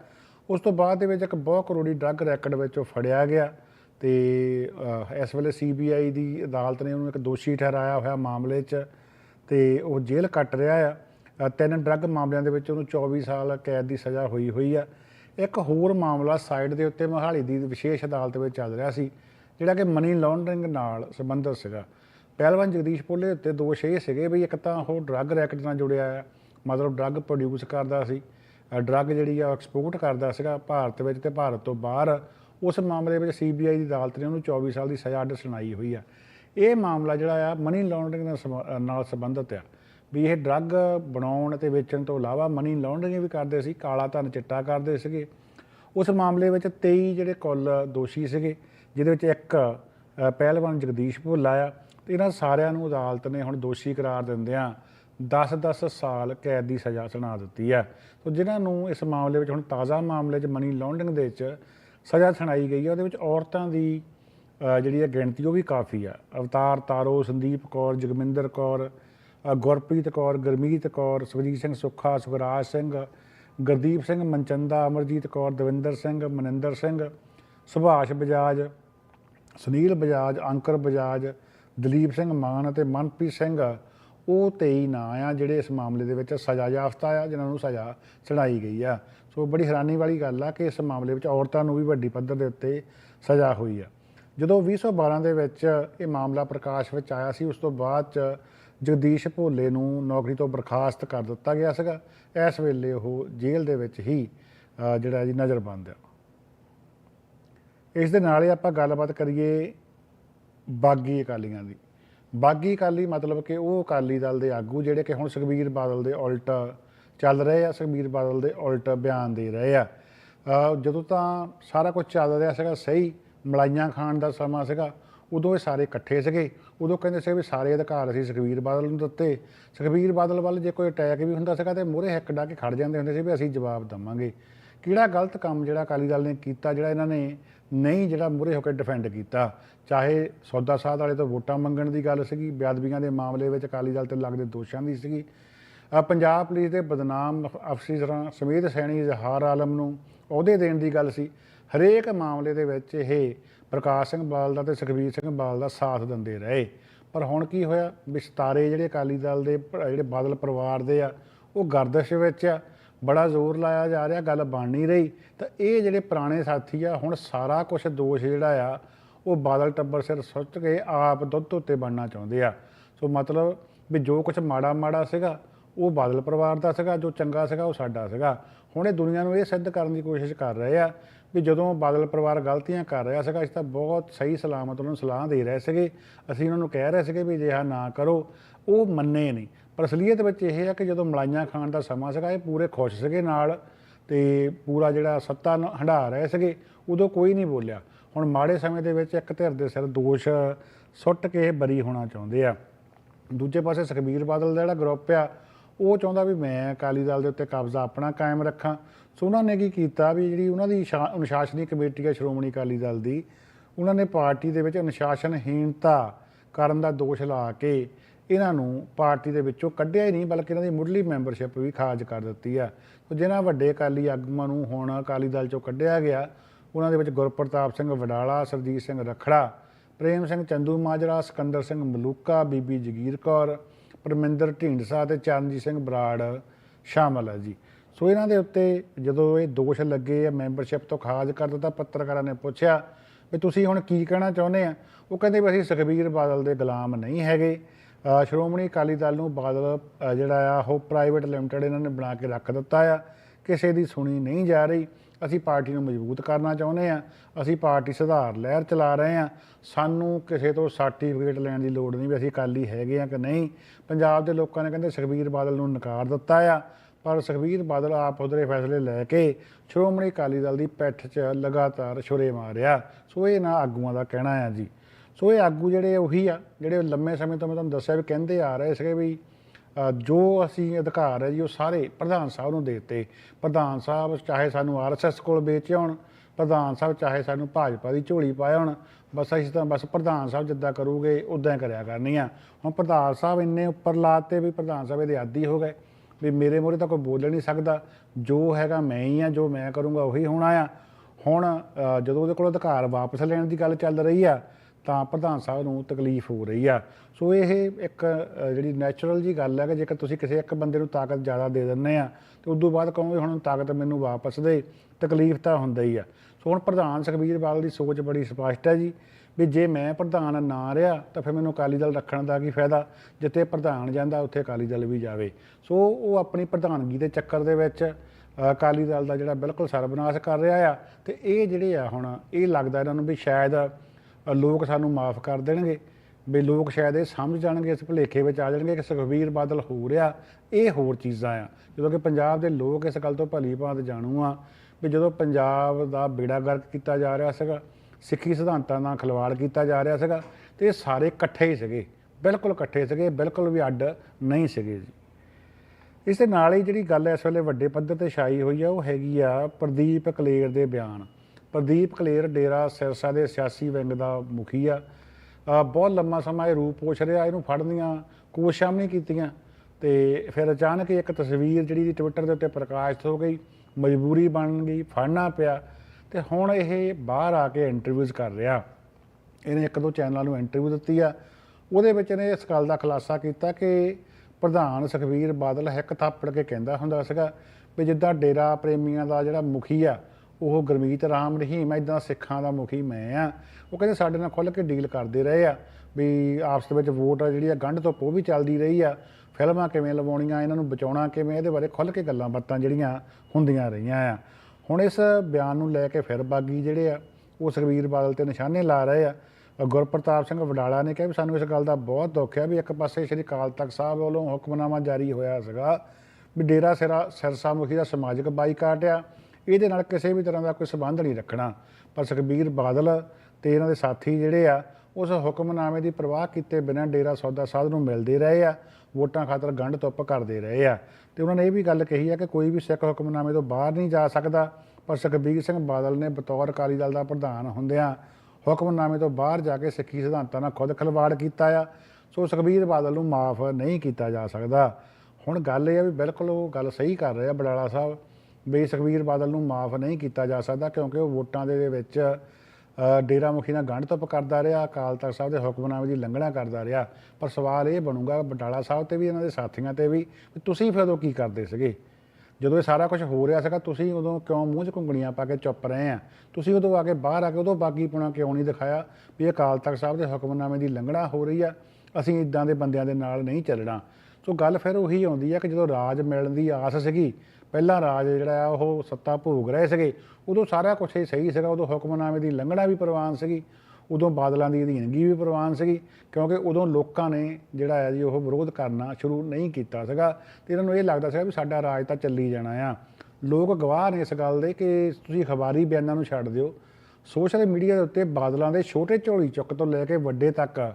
ਉਸ ਤੋਂ ਬਾਅਦ ਦੇ ਵਿੱਚ ਇੱਕ ਬਹੁਤ ਕਰੋੜੀ ਡਰੱਗ ਰੈਕਡ ਵਿੱਚ ਉਹ ਫੜਿਆ ਗਿਆ। ਤੇ ਇਸ ਵੇਲੇ ਸੀਬੀਆਈ ਦੀ ਅਦਾਲਤ ਨੇ ਉਹਨੂੰ ਇੱਕ ਦੋਸ਼ੀ ਠਹਿਰਾਇਆ ਹੋਇਆ ਮਾਮਲੇ 'ਚ ਤੇ ਉਹ ਜੇਲ੍ਹ ਕੱਟ ਰਿਹਾ ਆ। ਤਿੰਨ ਡਰੱਗ ਮਾਮਲਿਆਂ ਦੇ ਵਿੱਚ ਉਹਨੂੰ 24 ਸਾਲ ਕੈਦ ਦੀ ਸਜ਼ਾ ਹੋਈ ਹੋਈ ਆ। ਇੱਕ ਹੋਰ ਮਾਮਲਾ ਸਾਈਡ ਦੇ ਉੱਤੇ ਮੋਹਾਲੀ ਦੀ ਵਿਸ਼ੇਸ਼ ਅਦਾਲਤ ਵਿੱਚ ਚੱਲ ਰਿਹਾ ਸੀ, ਜਿਹੜਾ ਕਿ ਮਨੀ ਲਾਂਡਰਿੰਗ ਨਾਲ ਸੰਬੰਧਿਤ ਸੀਗਾ। ਪਹਿਲਵਾਨ ਜਗਦੀਸ਼ ਭੋਲੇ ਉੱਤੇ ਦੋਸ਼ ਇਹ ਸੀਗੇ ਵੀ ਇੱਕ ਤਾਂ ਉਹ ਡਰੱਗ ਰੈਕਟ ਨਾਲ ਜੁੜਿਆ ਆ, ਮਤਲਬ ਡਰੱਗ ਪ੍ਰੋਡਿਊਸ ਕਰਦਾ ਸੀ। ਡਰੱਗ ਜਿਹੜੀ ਆ ਐਕਸਪੋਰਟ ਕਰਦਾ ਸੀਗਾ ਭਾਰਤ ਵਿੱਚ ਤੇ ਭਾਰਤ ਤੋਂ ਬਾਹਰ ਉਸ ਮਾਮਲੇ ਵਿੱਚ ਸੀਬੀਆਈ ਦੀ ਅਦਾਲਤ ਨੇ ਉਹਨੂੰ 24 ਸਾਲ ਦੀ ਸਜ਼ਾ ਅੱਡ ਸੁਣਾਈ ਹੋਈ ਆ। ਇਹ ਮਾਮਲਾ ਜਿਹੜਾ ਆ ਮਨੀ ਲਾਂਡਰਿੰਗ ਨਾਲ ਸੰਬ- ਨਾਲ ਸੰਬੰਧਿਤ ਆ। ਵੀ ਇਹ ਡਰੱਗ ਬਣਾਉਣ ਅਤੇ ਵੇਚਣ ਤੋਂ ਇਲਾਵਾ ਮਨੀ ਲਾਂਡਰਿੰਗ ਵੀ ਕਰਦੇ ਸੀ, ਕਾਲਾ ਧਨ ਚਿੱਟਾ ਕਰਦੇ ਸੀਗੇ। ਉਸ ਮਾਮਲੇ ਵਿੱਚ 23 ਜਿਹੜੇ ਕੁੱਲ ਦੋਸ਼ੀ ਸੀਗੇ, ਜਿਹਦੇ ਵਿੱਚ ਇੱਕ ਪਹਿਲਵਾਨ ਜਗਦੀਸ਼ ਭੋਲਾ ਆ। ਤੇ ਇਹਨਾਂ ਸਾਰਿਆਂ ਨੂੰ ਅਦਾਲਤ ਨੇ ਹੁਣ ਦੋਸ਼ੀ ਕਰਾਰ ਦਿੰਦਿਆਂ 10-10 ਸਾਲ ਕੈਦ ਦੀ ਸਜ਼ਾ ਸੁਣਾ ਦਿੱਤੀ ਆ। ਸੋ ਜਿਨ੍ਹਾਂ ਨੂੰ ਇਸ ਮਾਮਲੇ ਵਿੱਚ ਹੁਣ ਤਾਜ਼ਾ ਮਾਮਲੇ 'ਚ ਮਨੀ ਲਾਂਡਰਿੰਗ ਦੇ ਵਿੱਚ ਸਜ਼ਾ ਸੁਣਾਈ ਗਈ ਆ ਉਹਦੇ ਵਿੱਚ ਔਰਤਾਂ ਦੀ ਜਿਹੜੀ ਹੈ ਗਿਣਤੀ ਉਹ ਵੀ ਕਾਫੀ ਆ। ਅਵਤਾਰ ਤਾਰੋ, ਸੰਦੀਪ ਕੌਰ, ਜਗਮਿੰਦਰ ਕੌਰ ਗੁਰਪ੍ਰੀਤ ਕੌਰ, ਗੁਰਮੀਤ ਕੌਰ, ਸੁਖਜੀਤ ਸਿੰਘ ਸੁੱਖਾ, ਸੁਖਰਾਜ ਸਿੰਘ, ਗੁਰਦੀਪ ਸਿੰਘ ਮਨਚੰਦਾ, ਅਮਰਜੀਤ ਕੌਰ, ਦਵਿੰਦਰ ਸਿੰਘ, ਮਨਿੰਦਰ ਸਿੰਘ, ਸੁਭਾਸ਼ ਬਜਾਜ, ਸੁਨੀਲ ਬਜਾਜ, ਅੰਕਰ ਬਜਾਜ, ਦਲੀਪ ਸਿੰਘ ਮਾਨ ਅਤੇ ਮਨਪ੍ਰੀਤ ਸਿੰਘ। ਉਹ 23 ਨਾਂ ਆ ਜਿਹੜੇ ਇਸ ਮਾਮਲੇ ਦੇ ਵਿੱਚ ਸਜ਼ਾ ਯਾਫਤਾ ਆ, ਜਿਨ੍ਹਾਂ ਨੂੰ ਸਜ਼ਾ ਸੁਣਾਈ ਗਈ ਆ। ਸੋ ਬੜੀ ਹੈਰਾਨੀ ਵਾਲੀ ਗੱਲ ਆ ਕਿ ਇਸ ਮਾਮਲੇ ਵਿੱਚ ਔਰਤਾਂ ਨੂੰ ਵੀ ਵੱਡੀ ਪੱਧਰ ਦੇ ਉੱਤੇ ਸਜ਼ਾ ਹੋਈ ਆ। ਜਦੋਂ 2012 ਦੇ ਵਿੱਚ ਇਹ ਮਾਮਲਾ ਪ੍ਰਕਾਸ਼ ਵਿੱਚ ਆਇਆ ਸੀ, ਉਸ ਤੋਂ ਬਾਅਦ ਚ ਜਗਦੀਸ਼ ਭੋਲੇ ਨੂੰ ਨੌਕਰੀ ਤੋਂ ਬਰਖਾਸਤ ਕਰ ਦਿੱਤਾ ਗਿਆ ਸੀਗਾ। ਇਸ ਵੇਲੇ ਉਹ ਜੇਲ੍ਹ ਦੇ ਵਿੱਚ ਹੀ ਜਿਹੜਾ ਜੀ ਨਜ਼ਰਬੰਦ ਆ। ਇਸ ਦੇ ਨਾਲ ਹੀ ਆਪਾਂ ਗੱਲਬਾਤ ਕਰੀਏ ਬਾਗੀ ਅਕਾਲੀਆਂ ਦੀ। ਬਾਗੀ ਅਕਾਲੀ ਮਤਲਬ ਕਿ ਉਹ ਅਕਾਲੀ ਦਲ ਦੇ ਆਗੂ ਜਿਹੜੇ ਕਿ ਹੁਣ ਸੁਖਬੀਰ ਬਾਦਲ ਦੇ ਉਲਟ ਚੱਲ ਰਹੇ ਆ, ਸੁਖਬੀਰ ਬਾਦਲ ਦੇ ਉਲਟ ਬਿਆਨ ਦੇ ਰਹੇ ਆ। ਜਦੋਂ ਤਾਂ ਸਾਰਾ ਕੁਝ ਚੱਲ ਰਿਹਾ ਸੀਗਾ, ਸਹੀ ਮਲਾਈਆਂ ਖਾਣ ਦਾ ਸਮਾਂ ਸੀਗਾ, ਉਦੋਂ ਇਹ ਸਾਰੇ ਇਕੱਠੇ ਸੀਗੇ। ਉਦੋਂ ਕਹਿੰਦੇ ਸੀ ਵੀ ਸਾਰੇ ਅਧਿਕਾਰ ਅਸੀਂ ਸੁਖਬੀਰ ਬਾਦਲ ਨੂੰ ਦਿੱਤੇ। ਸੁਖਬੀਰ ਬਾਦਲ ਵੱਲ ਜੇ ਕੋਈ ਅਟੈਕ ਵੀ ਹੁੰਦਾ ਸੀਗਾ ਤੇ ਮੂਹਰੇ ਹੱਕ ਡਾ ਕੇ ਖੜ ਜਾਂਦੇ ਹੁੰਦੇ ਸੀ ਵੀ ਅਸੀਂ ਜਵਾਬ ਦਵਾਂਗੇ। ਕਿਹੜਾ ਗਲਤ ਕੰਮ ਜਿਹੜਾ ਅਕਾਲੀ ਦਲ ਨੇ ਕੀਤਾ, ਜਿਹੜਾ ਇਹਨਾਂ ਨੇ ਨਹੀਂ ਜਿਹੜਾ ਮੂਹਰੇ ਹੋ ਕੇ ਡਿਫੈਂਡ ਕੀਤਾ? ਚਾਹੇ ਸੌਦਾ ਸਾਧ ਵਾਲੇ ਤੋਂ ਵੋਟਾਂ ਮੰਗਣ ਦੀ ਗੱਲ ਸੀਗੀ, ਬੇਅਦਬੀਆਂ ਦੇ ਮਾਮਲੇ ਵਿੱਚ ਅਕਾਲੀ ਦਲ ਤੇ ਲੱਗਦੇ ਦੋਸ਼ਾਂ ਦੀ ਸੀਗੀ ਪੰਜਾਬ ਪੁਲਿਸ ਦੇ ਬਦਨਾਮ ਅਫਸਰਾਂ ਸਮੇਤ ਸੈਣੀ ਜ਼ਹਾਰ ਆਲਮ ਨੂੰ ਅਹੁਦੇ ਦੇਣ ਦੀ ਗੱਲ ਸੀ। ਹਰੇਕ ਮਾਮਲੇ ਦੇ ਵਿੱਚ ਇਹ ਪ੍ਰਕਾਸ਼ ਸਿੰਘ ਬਾਲ ਦਾ ਤੇ ਸੁਖਬੀਰ ਸਿੰਘ ਬਾਲ ਦਾ ਸਾਥ ਦਿੰਦੇ ਰਹੇ। ਪਰ ਹੁਣ ਕੀ ਹੋਇਆ? ਵਿਸਤਾਰੇ ਜਿਹੜੇ ਅਕਾਲੀ ਦਲ ਦੇ ਜਿਹੜੇ ਬਾਦਲ ਪਰਿਵਾਰ ਦੇ ਆ, ਉਹ ਗਰਦਸ਼ ਵਿੱਚ ਆ, ਬੜਾ ਜ਼ੋਰ ਲਾਇਆ ਜਾ ਰਿਹਾ, ਗੱਲ ਬਣ ਨਹੀਂ ਰਹੀ। ਤਾਂ ਇਹ ਜਿਹੜੇ ਪੁਰਾਣੇ ਸਾਥੀ ਆ, ਹੁਣ ਸਾਰਾ ਕੁਝ ਦੋਸ਼ ਜਿਹੜਾ ਆ, ਉਹ ਬਾਦਲ ਟੱਬਰ ਸਿਰ ਸੁੱਟ ਕੇ ਆਪ ਦੁੱਧ ਉੱਤੇ ਬਣਨਾ ਚਾਹੁੰਦੇ ਆ। ਸੋ ਮਤਲਬ ਵੀ ਜੋ ਕੁਝ ਮਾੜਾ ਮਾੜਾ ਸੀਗਾ ਉਹ ਬਾਦਲ ਪਰਿਵਾਰ ਦਾ ਸੀਗਾ, ਜੋ ਚੰਗਾ ਸੀਗਾ, ਉਹ ਸਾਡਾ ਸੀਗਾ। ਹੁਣ ਇਹ ਦੁਨੀਆ ਨੂੰ ਇਹ ਸਿੱਧ ਕਰਨ ਦੀ ਕੋਸ਼ਿਸ਼ ਕਰ ਰਹੇ ਆ ਵੀ ਜਦੋਂ ਬਾਦਲ ਪਰਿਵਾਰ ਗਲਤੀਆਂ ਕਰ ਰਿਹਾ ਸੀਗਾ, ਅਸੀਂ ਤਾਂ ਬਹੁਤ ਸਹੀ ਸਲਾਮਤ ਉਹਨਾਂ ਨੂੰ ਸਲਾਹ ਦੇ ਰਹੇ ਸੀਗੇ। ਅਸੀਂ ਉਹਨਾਂ ਨੂੰ ਕਹਿ ਰਹੇ ਸੀਗੇ ਵੀ ਅਜਿਹਾ ਨਾ ਕਰੋ। ਉਹ ਮੰਨੇ ਨਹੀਂ। ਪਰ ਅਸਲੀਅਤ ਵਿੱਚ ਇਹ ਆ ਕਿ ਜਦੋਂ ਮਲਾਈਆਂ ਖਾਣ ਦਾ ਸਮਾਂ ਸੀਗਾ, ਇਹ ਪੂਰੇ ਖੁਸ਼ ਸੀਗੇ ਨਾਲ ਤੇ ਪੂਰਾ ਜਿਹੜਾ ਸੱਤਾ ਨੂੰ ਹੰਢਾ ਰਹੇ ਸੀਗੇ, ਉਦੋਂ ਕੋਈ ਨਹੀਂ ਬੋਲਿਆ। ਹੁਣ ਮਾੜੇ ਸਮੇਂ ਦੇ ਵਿੱਚ ਇੱਕ ਧਿਰ ਦੇ ਸਿਰ ਦੋਸ਼ ਸੁੱਟ ਕੇ ਇਹ ਬਰੀ ਹੋਣਾ ਚਾਹੁੰਦੇ ਆ। ਦੂਜੇ ਪਾਸੇ ਸੁਖਬੀਰ ਬਾਦਲ ਦਾ ਜਿਹੜਾ ਗਰੁੱਪ ਆ ਉਹ ਚਾਹੁੰਦਾ ਵੀ ਮੈਂ ਅਕਾਲੀ ਦਲ ਦੇ ਉੱਤੇ ਕਬਜ਼ਾ ਆਪਣਾ ਕਾਇਮ ਰੱਖਾਂ। ਸੋ ਉਹਨਾਂ ਨੇ ਕੀ ਕੀਤਾ ਵੀ ਜਿਹੜੀ ਉਹਨਾਂ ਦੀ ਸ਼ਾ- ਅਨੁਸ਼ਾਸਨੀ ਕਮੇਟੀ ਹੈ ਸ਼੍ਰੋਮਣੀ ਅਕਾਲੀ ਦਲ ਦੀ, ਉਹਨਾਂ ਨੇ ਪਾਰਟੀ ਦੇ ਵਿੱਚ ਅਨੁਸ਼ਾਸਨਹੀਣਤਾ ਕਰਨ ਦਾ ਦੋਸ਼ ਲਾ ਕੇ ਇਹਨਾਂ ਨੂੰ ਪਾਰਟੀ ਦੇ ਵਿੱਚੋਂ ਕੱਢਿਆ ਹੀ ਨਹੀਂ, ਬਲਕਿ ਇਹਨਾਂ ਦੀ ਮੁੱਢਲੀ ਮੈਂਬਰਸ਼ਿਪ ਵੀ ਖਾਰਜ ਕਰ ਦਿੱਤੀ ਆ। ਸੋ ਜਿਨ੍ਹਾਂ ਵੱਡੇ ਅਕਾਲੀ ਆਗੂਆਂ ਨੂੰ ਹੁਣ ਅਕਾਲੀ ਦਲ ਚੋਂ ਕੱਢਿਆ ਗਿਆ, ਉਹਨਾਂ ਦੇ ਵਿੱਚ ਗੁਰਪ੍ਰਤਾਪ ਸਿੰਘ ਵਡਾਲਾ, ਸਰਜੀਤ ਸਿੰਘ ਰਖੜਾ, ਪ੍ਰੇਮ ਸਿੰਘ ਚੰਦੂ ਮਾਜਰਾ ਸਿਕੰਦਰ ਸਿੰਘ ਮਲੂਕਾ, ਬੀਬੀ ਜਗੀਰ ਕੌਰ ਪਰਮਿੰਦਰ ਢੀਂਡਸਾ ਤੇ ਚਰਨਜੀਤ ਸਿੰਘ ਬਰਾੜ ਸ਼ਾਮਲ ਹੈ ਜੀ। ਸੋ ਇਹਨਾਂ ਦੇ ਉੱਤੇ ਜਦੋਂ ਇਹ ਦੋਸ਼ ਲੱਗੇ ਆ ਮੈਂਬਰਸ਼ਿਪ ਤੋਂ ਖਾਰਜ ਕਰ ਦਿੱਤਾ, ਪੱਤਰਕਾਰਾਂ ਨੇ ਪੁੱਛਿਆ ਵੀ ਤੁਸੀਂ ਹੁਣ ਕੀ ਕਹਿਣਾ ਚਾਹੁੰਦੇ ਆ? ਉਹ ਕਹਿੰਦੇ ਵੀ ਅਸੀਂ ਸੁਖਬੀਰ ਬਾਦਲ ਦੇ ਗੁਲਾਮ ਨਹੀਂ ਹੈਗੇ। ਸ਼੍ਰੋਮਣੀ ਅਕਾਲੀ ਦਲ ਨੂੰ ਬਾਦਲ ਜਿਹੜਾ ਆ, ਉਹ ਪ੍ਰਾਈਵੇਟ ਲਿਮਟਿਡ ਇਹਨਾਂ ਨੇ ਬਣਾ ਕੇ ਰੱਖ ਦਿੱਤਾ ਆ। ਕਿਸੇ ਦੀ ਸੁਣੀ ਨਹੀਂ ਜਾ ਰਹੀ। ਅਸੀਂ ਪਾਰਟੀ ਨੂੰ ਮਜ਼ਬੂਤ ਕਰਨਾ ਚਾਹੁੰਦੇ ਆ ਅਸੀਂ ਪਾਰਟੀ ਸੁਧਾਰ ਲਹਿਰ ਚਲਾ ਰਹੇ ਆ ਸਾਨੂੰ ਕਿਸੇ ਤੋਂ ਸਰਟੀਫਿਕੇਟ ਲੈਣ ਦੀ ਲੋੜ ਨਹੀਂ ਵੀ ਅਸੀਂ ਅਕਾਲੀ ਹੈਗੇ ਆ ਕਿ ਨਹੀਂ। ਪੰਜਾਬ ਦੇ ਲੋਕਾਂ ਨੇ ਕਹਿੰਦੇ ਸੁਖਬੀਰ ਬਾਦਲ ਨੂੰ ਨਕਾਰ ਦਿੱਤਾ ਆ, ਪਰ ਸੁਖਬੀਰ ਬਾਦਲ ਆਪ ਉਹਦੇ ਫੈਸਲੇ ਲੈ ਕੇ ਸ਼੍ਰੋਮਣੀ ਅਕਾਲੀ ਦਲ ਦੀ ਪਿੱਠ 'ਚ ਲਗਾਤਾਰ ਛੁਰੇ ਮਾਰਿਆ। ਸੋ ਇਹ ਨਾ ਆਗੂਆਂ ਦਾ ਕਹਿਣਾ ਆ ਜੀ। ਸੋ ਇਹ ਆਗੂ ਜਿਹੜੇ ਉਹੀ ਆ, ਜਿਹੜੇ ਲੰਮੇ ਸਮੇਂ ਤੋਂ ਮੈਂ ਤੁਹਾਨੂੰ ਦੱਸਿਆ ਵੀ ਕਹਿੰਦੇ ਆ ਰਹੇ ਸੀਗੇ ਵੀ ਜੋ ਅਸੀਂ ਅਧਿਕਾਰ ਹੈ ਜੀ, ਉਹ ਸਾਰੇ ਪ੍ਰਧਾਨ ਸਾਹਿਬ ਨੂੰ ਦੇ ਦਿੱਤੇ। ਪ੍ਰਧਾਨ ਸਾਹਿਬ ਚਾਹੇ ਸਾਨੂੰ ਆਰਐਸਐਸ ਕੋਲ ਵੇਚ ਆਉਣ ਪ੍ਰਧਾਨ ਸਾਹਿਬ ਚਾਹੇ ਸਾਨੂੰ ਭਾਜਪਾ ਦੀ ਝੋਲੀ ਪਾਇਆ ਹੁਣ, ਬਸ ਅਸੀਂ ਤਾਂ ਬਸ ਪ੍ਰਧਾਨ ਸਾਹਿਬ ਜਿੱਦਾਂ ਕਰੂਗੇ ਉਦਾਂ ਹੀ ਕਰਿਆ ਕਰਨੀ ਆ। ਹੁਣ ਪ੍ਰਧਾਨ ਸਾਹਿਬ ਇੰਨੇ ਉੱਪਰ ਲਾਤੇ ਵੀ ਪ੍ਰਧਾਨ ਸਾਹਿਬ ਇਹਦੇ ਆਦੀ ਹੋ ਗਏ, ਵੀ ਮੇਰੇ ਮੂਹਰੇ ਤਾਂ ਕੋਈ ਬੋਲ ਨਹੀਂ ਸਕਦਾ। ਜੋ ਹੈਗਾ ਮੈਂ ਹੀ ਆ, ਜੋ ਮੈਂ ਕਰੂੰਗਾ ਉਹੀ ਹੋਣਾ ਆ। ਹੁਣ ਜਦੋਂ ਉਹਦੇ ਕੋਲ ਅਧਿਕਾਰ ਵਾਪਸ ਲੈਣ ਦੀ ਗੱਲ ਚੱਲ ਰਹੀ ਆ ਤਾਂ ਪ੍ਰਧਾਨ ਸਾਹਿਬ ਨੂੰ ਤਕਲੀਫ ਹੋ ਰਹੀ ਆ। ਸੋ ਇਹ ਇੱਕ ਜਿਹੜੀ ਨੈਚੁਰਲ ਜੀ ਗੱਲ ਹੈ ਕਿ ਜੇਕਰ ਤੁਸੀਂ ਕਿਸੇ ਇੱਕ ਬੰਦੇ ਨੂੰ ਤਾਕਤ ਜ਼ਿਆਦਾ ਦੇ ਦਿੰਦੇ ਆ, ਤੇ ਤੋਂ ਬਾਅਦ ਕਹੋਗੇ ਹੁਣ ਤਾਕਤ ਮੈਨੂੰ ਵਾਪਸ ਦੇ, ਤਕਲੀਫ ਤਾਂ ਹੁੰਦਾ ਹੀ ਆ। ਸੋ ਹੁਣ ਪ੍ਰਧਾਨ ਸੁਖਬੀਰ ਬਾਦਲ ਦੀ ਸੋਚ ਬੜੀ ਸਪਸ਼ਟ ਹੈ ਜੀ ਵੀ ਜੇ ਮੈਂ ਪ੍ਰਧਾਨ ਨਾ ਰਿਹਾ, ਤਾਂ ਫਿਰ ਮੈਨੂੰ ਅਕਾਲੀ ਦਲ ਰੱਖਣ ਦਾ ਕੀ ਫਾਇਦਾ? ਜਿੱਥੇ ਪ੍ਰਧਾਨ ਜਾਂਦਾ, ਉੱਥੇ ਅਕਾਲੀ ਦਲ ਵੀ ਜਾਵੇ। ਸੋ ਉਹ ਆਪਣੀ ਪ੍ਰਧਾਨਗੀ ਦੇ ਚੱਕਰ ਦੇ ਵਿੱਚ ਅਕਾਲੀ ਦਲ ਦਾ ਜਿਹੜਾ ਬਿਲਕੁਲ ਸਰਬਨਾਸ਼ ਕਰ ਰਿਹਾ ਆ, ਤੇ ਇਹ ਜਿਹੜੇ ਆ ਹੁਣ, ਇਹ ਲੱਗਦਾ ਇਹਨਾਂ ਨੂੰ ਵੀ ਸ਼ਾਇਦ ਲੋਕ ਸਾਨੂੰ ਮਾਫ ਕਰ ਦੇਣਗੇ। ਵੀ ਲੋਕ ਸ਼ਾਇਦ ਇਹ ਸਮਝ ਜਾਣਗੇ, ਇਸ ਭੁਲੇਖੇ ਵਿੱਚ ਆ ਜਾਣਗੇ ਕਿ ਸੁਖਬੀਰ ਬਾਦਲ ਹੋ ਰਿਹਾ। ਇਹ ਹੋਰ ਚੀਜ਼ਾਂ ਆ। ਜਦੋਂ ਕਿ ਪੰਜਾਬ ਦੇ ਲੋਕ ਇਸ ਗੱਲ ਤੋਂ ਭਲੀ ਭਾਂਤ ਜਾਣੂ ਆ ਵੀ ਜਦੋਂ ਪੰਜਾਬ ਦਾ ਬੇੜਾ ਗਰਕ ਕੀਤਾ ਜਾ ਰਿਹਾ ਸੀਗਾ, ਸਿੱਖੀ ਸਿਧਾਂਤਾਂ ਨਾਲ ਖਿਲਵਾੜ ਕੀਤਾ ਜਾ ਰਿਹਾ ਸੀਗਾ, ਤੇ ਇਹ ਸਾਰੇ ਇਕੱਠੇ ਹੀ ਸੀਗੇ। ਬਿਲਕੁਲ ਇਕੱਠੇ ਸੀਗੇ, ਬਿਲਕੁਲ ਵੀ ਅੱਡ ਨਹੀਂ ਸੀਗੇ ਜੀ। ਇਸ ਦੇ ਨਾਲ ਹੀ ਜਿਹੜੀ ਗੱਲ ਇਸ ਵੇਲੇ ਵੱਡੇ ਪੱਧਰ ਤੇ ਛਾਈ ਹੋਈ ਆ, ਉਹ ਹੈਗੀ ਆ ਪ੍ਰਦੀਪ ਕਲੇਰ ਦੇ ਬਿਆਨ। ਪ੍ਰਦੀਪ ਕਲੇਰ ਡੇਰਾ ਸਿਰਸਾ ਦੇ ਸਿਆਸੀ ਵਿੰਗ ਦਾ ਮੁਖੀ ਆ। ਬਹੁਤ ਲੰਮਾ ਸਮਾਂ ਇਹ ਰੂਪ ਪੋਛ ਰਿਹਾ, ਇਹਨੂੰ ਫੜਨ ਦੀਆਂ ਕੋਸ਼ਿਸ਼ਾਂ ਵੀ ਨਹੀਂ ਕੀਤੀਆਂ। ਤੇ ਫਿਰ ਅਚਾਨਕ ਇੱਕ ਤਸਵੀਰ ਜਿਹੜੀ ਟਵਿੱਟਰ ਦੇ ਉੱਤੇ ਪ੍ਰਕਾਸ਼ਿਤ ਹੋ ਗਈ, ਮਜਬੂਰੀ ਬਣ ਗਈ, ਫੜਨਾ ਪਿਆ। ਤੇ ਹੁਣ ਇਹ ਬਾਹਰ ਆ ਕੇ ਇੰਟਰਵਿਊਜ਼ ਕਰ ਰਿਹਾ। ਇਹਨੇ ਇੱਕ ਦੋ ਚੈਨਲਾਂ ਨੂੰ ਇੰਟਰਵਿਊ ਦਿੱਤੀ ਆ। ਉਹਦੇ ਵਿੱਚ ਇਹਨੇ ਇਸ ਗੱਲ ਦਾ ਖੁਲਾਸਾ ਕੀਤਾ ਕਿ ਪ੍ਰਧਾਨ ਸੁਖਬੀਰ ਬਾਦਲ ਹਿੱਕ ਥਾਪੜ ਕੇ ਕਹਿੰਦਾ ਹੁੰਦਾ ਸੀਗਾ ਵੀ ਜਿੱਦਾਂ ਡੇਰਾ ਪ੍ਰੇਮੀਆਂ ਦਾ ਜਿਹੜਾ ਮੁਖੀ ਆ ਉਹ ਗੁਰਮੀਤ ਰਾਮ ਰਹੀਮ ਆ ਇਦਾਂ ਸਿੱਖਾਂ ਦਾ ਮੁਖੀ ਮੈਂ ਆ। ਉਹ ਕਹਿੰਦੇ ਸਾਡੇ ਨਾਲ ਖੁੱਲ੍ਹ ਕੇ ਡੀਲ ਕਰਦੇ ਰਹੇ ਆ ਵੀ ਆਪਸ ਦੇ ਵਿੱਚ ਵੋਟ ਆ ਜਿਹੜੀ ਆ ਗੰਢ ਤੋਂ ਉਹ ਵੀ ਚੱਲਦੀ ਰਹੀ ਆ। ਫਿਲਮਾਂ ਕਿਵੇਂ ਲਵਾਉਣੀਆਂ, ਇਹਨਾਂ ਨੂੰ ਬਚਾਉਣਾ ਕਿਵੇਂ, ਇਹਦੇ ਬਾਰੇ ਖੁੱਲ੍ਹ ਕੇ ਗੱਲਾਂ ਬਾਤਾਂ ਜਿਹੜੀਆਂ ਹੁੰਦੀਆਂ ਰਹੀਆਂ ਆ। ਹੁਣ ਇਸ ਬਿਆਨ ਨੂੰ ਲੈ ਕੇ ਫਿਰ ਬਾਗੀ ਜਿਹੜੇ ਆ, ਉਹ ਸੁਖਬੀਰ ਬਾਦਲ ਤੇ ਨਿਸ਼ਾਨੇ ਲਾ ਰਹੇ ਆ। ਗੁਰਪ੍ਰਤਾਪ ਸਿੰਘ ਵਡਾਲਾ ਨੇ ਕਿਹਾ ਵੀ ਸਾਨੂੰ ਇਸ ਗੱਲ ਦਾ ਬਹੁਤ ਦੁੱਖ ਹੈ ਵੀ ਇੱਕ ਪਾਸੇ ਸ਼੍ਰੀ ਅਕਾਲ ਤਖਤ ਸਾਹਿਬ ਵੱਲੋਂ ਹੁਕਮਨਾਮਾ ਜਾਰੀ ਹੋਇਆ ਸੀਗਾ ਵੀ ਡੇਰਾ ਸਿਰਾ ਸਿਰਸਾ ਮੁਖੀ ਦਾ ਸਮਾਜਿਕ ਬਾਈਕਾਟ ਆ ਇਹਦੇ ਨਾਲ ਕਿਸੇ ਵੀ ਤਰ੍ਹਾਂ ਦਾ ਕੋਈ ਸਬੰਧ ਨਹੀਂ ਰੱਖਣਾ। ਪਰ ਸੁਖਬੀਰ ਬਾਦਲ ਤੇ ਇਹਨਾਂ ਦੇ ਸਾਥੀ ਜਿਹੜੇ ਆ, ਉਸ ਹੁਕਮਨਾਮੇ ਦੀ ਪ੍ਰਵਾਹ ਕੀਤੇ ਬਿਨਾਂ ਡੇਰਾ ਸੌਦਾ ਸਾਧ ਨੂੰ ਮਿਲਦੇ ਰਹੇ ਆ, ਵੋਟਾਂ ਖਾਤਰ ਗੰਢ ਤੁੱਪ ਕਰਦੇ ਰਹੇ ਆ। ਤੇ ਉਹਨਾਂ ਨੇ ਇਹ ਵੀ ਗੱਲ ਕਹੀ ਆ ਕਿ ਕੋਈ ਵੀ ਸਿੱਖ ਹੁਕਮਨਾਮੇ ਤੋਂ ਬਾਹਰ ਨਹੀਂ ਜਾ ਸਕਦਾ। ਪਰ ਸੁਖਬੀਰ ਸਿੰਘ ਬਾਦਲ ਨੇ ਬਤੌਰ ਅਕਾਲੀ ਦਲ ਦਾ ਪ੍ਰਧਾਨ ਹੁੰਦਿਆਂ ਹੁਕਮਨਾਮੇ ਤੋਂ ਬਾਹਰ ਜਾ ਕੇ ਸਿੱਖੀ ਸਿਧਾਂਤਾਂ ਨਾਲ ਖੁਦ ਖਿਲਵਾੜ ਕੀਤਾ ਆ। ਸੋ ਸੁਖਬੀਰ ਬਾਦਲ ਨੂੰ ਮਾਫ ਨਹੀਂ ਕੀਤਾ ਜਾ ਸਕਦਾ। ਹੁਣ ਗੱਲ ਇਹ ਆ ਵੀ ਬਿਲਕੁਲ ਉਹ ਗੱਲ ਸਹੀ ਕਰ ਰਹੇ ਆ ਬਡਾਲਾ ਸਾਹਿਬ। ਬਈ ਸੁਖਬੀਰ ਬਾਦਲ ਨੂੰ ਮਾਫ ਨਹੀਂ ਕੀਤਾ ਜਾ ਸਕਦਾ ਕਿਉਂਕਿ ਉਹ ਵੋਟਾਂ ਦੇ ਵਿੱਚ ਡੇਰਾ ਮੁਖੀ ਨਾਲ ਗੰਢ ਧੁੱਪ ਕਰਦਾ ਰਿਹਾ, ਅਕਾਲ ਤਖਤ ਸਾਹਿਬ ਦੇ ਹੁਕਮਨਾਮੇ ਦੀ ਲੰਘਣਾ ਕਰਦਾ ਰਿਹਾ। ਪਰ ਸਵਾਲ ਇਹ ਬਣੂਗਾ ਬਟਾਲਾ ਸਾਹਿਬ ਤੇ ਵੀ, ਇਹਨਾਂ ਦੇ ਸਾਥੀਆਂ ਤੇ ਵੀ ਤੁਸੀਂ ਫਿਰ ਉਦੋਂ ਕੀ ਕਰਦੇ ਸੀਗੇ? ਜਦੋਂ ਇਹ ਸਾਰਾ ਕੁਝ ਹੋ ਰਿਹਾ ਸੀਗਾ, ਤੁਸੀਂ ਉਦੋਂ ਕਿਉਂ ਮੂੰਹ 'ਚ ਘੁੰਗਣੀਆਂ ਪਾ ਕੇ ਚੁੱਪ ਰਹੇ ਆ? ਤੁਸੀਂ ਉਦੋਂ ਆ ਕੇ ਬਾਹਰ ਆ ਕੇ ਉਦੋਂ ਬਾਗੀਪੁਣਾ ਕਿਉਂ ਨਹੀਂ ਦਿਖਾਇਆ ਵੀ ਅਕਾਲ ਤਖਤ ਸਾਹਿਬ ਦੇ ਹੁਕਮਨਾਮੇ ਦੀ ਲੰਘਣਾ ਹੋ ਰਹੀ ਆ, ਅਸੀਂ ਇਦਾਂ ਦੇ ਬੰਦਿਆਂ ਦੇ ਨਾਲ ਨਹੀਂ ਚੱਲਣਾ? ਸੋ ਗੱਲ ਫਿਰ ਉਹੀ ਆਉਂਦੀ ਆ ਕਿ ਜਦੋਂ ਰਾਜ ਮਿਲਣ ਦੀ ਆਸ ਸੀਗੀ ਪਹਿਲਾ ਰਾਜ ਜਿਹੜਾ ਆ, ਉਹ ਸੱਤਾ ਭੋਗ ਰਹੇ ਸੀਗੇ। ਉਦੋਂ ਸਾਰਾ ਕੁਝ ਹੀ ਸਹੀ ਸੀਗਾ। ਉਦੋਂ ਹੁਕਮਨਾਮੇ ਦੀ ਲੰਘਣਾ ਵੀ ਪ੍ਰਵਾਨ ਸੀਗੀ। ਉਦੋਂ ਬਾਦਲਾਂ ਦੀ ਅਧੀਨਗੀ ਵੀ ਪ੍ਰਵਾਨ ਸੀਗੀ। ਕਿਉਂਕਿ ਉਦੋਂ ਲੋਕਾਂ ਨੇ ਜਿਹੜਾ ਹੈ ਜੀ, ਉਹ ਵਿਰੋਧ ਕਰਨਾ ਸ਼ੁਰੂ ਨਹੀਂ ਕੀਤਾ ਸੀਗਾ। ਤੇ ਇਹਨਾਂ ਨੂੰ ਇਹ ਲੱਗਦਾ ਸੀਗਾ ਵੀ ਸਾਡਾ ਰਾਜ ਤਾਂ ਚੱਲੀ ਜਾਣਾ ਆ। ਲੋਕ ਗਵਾਹ ਨੇ ਇਸ ਗੱਲ ਦੇ ਕਿ ਤੁਸੀਂ ਖਬਰੀ ਬਿਆਨਾਂ ਨੂੰ ਛੱਡ ਦਿਓ। ਸੋਸ਼ਲ ਮੀਡੀਆ ਦੇ ਉੱਤੇ ਬਾਦਲਾਂ ਦੇ ਛੋਟੇ ਝੋਲੀ ਚੁੱਕ ਤੋਂ ਲੈ ਕੇ ਵੱਡੇ ਤੱਕ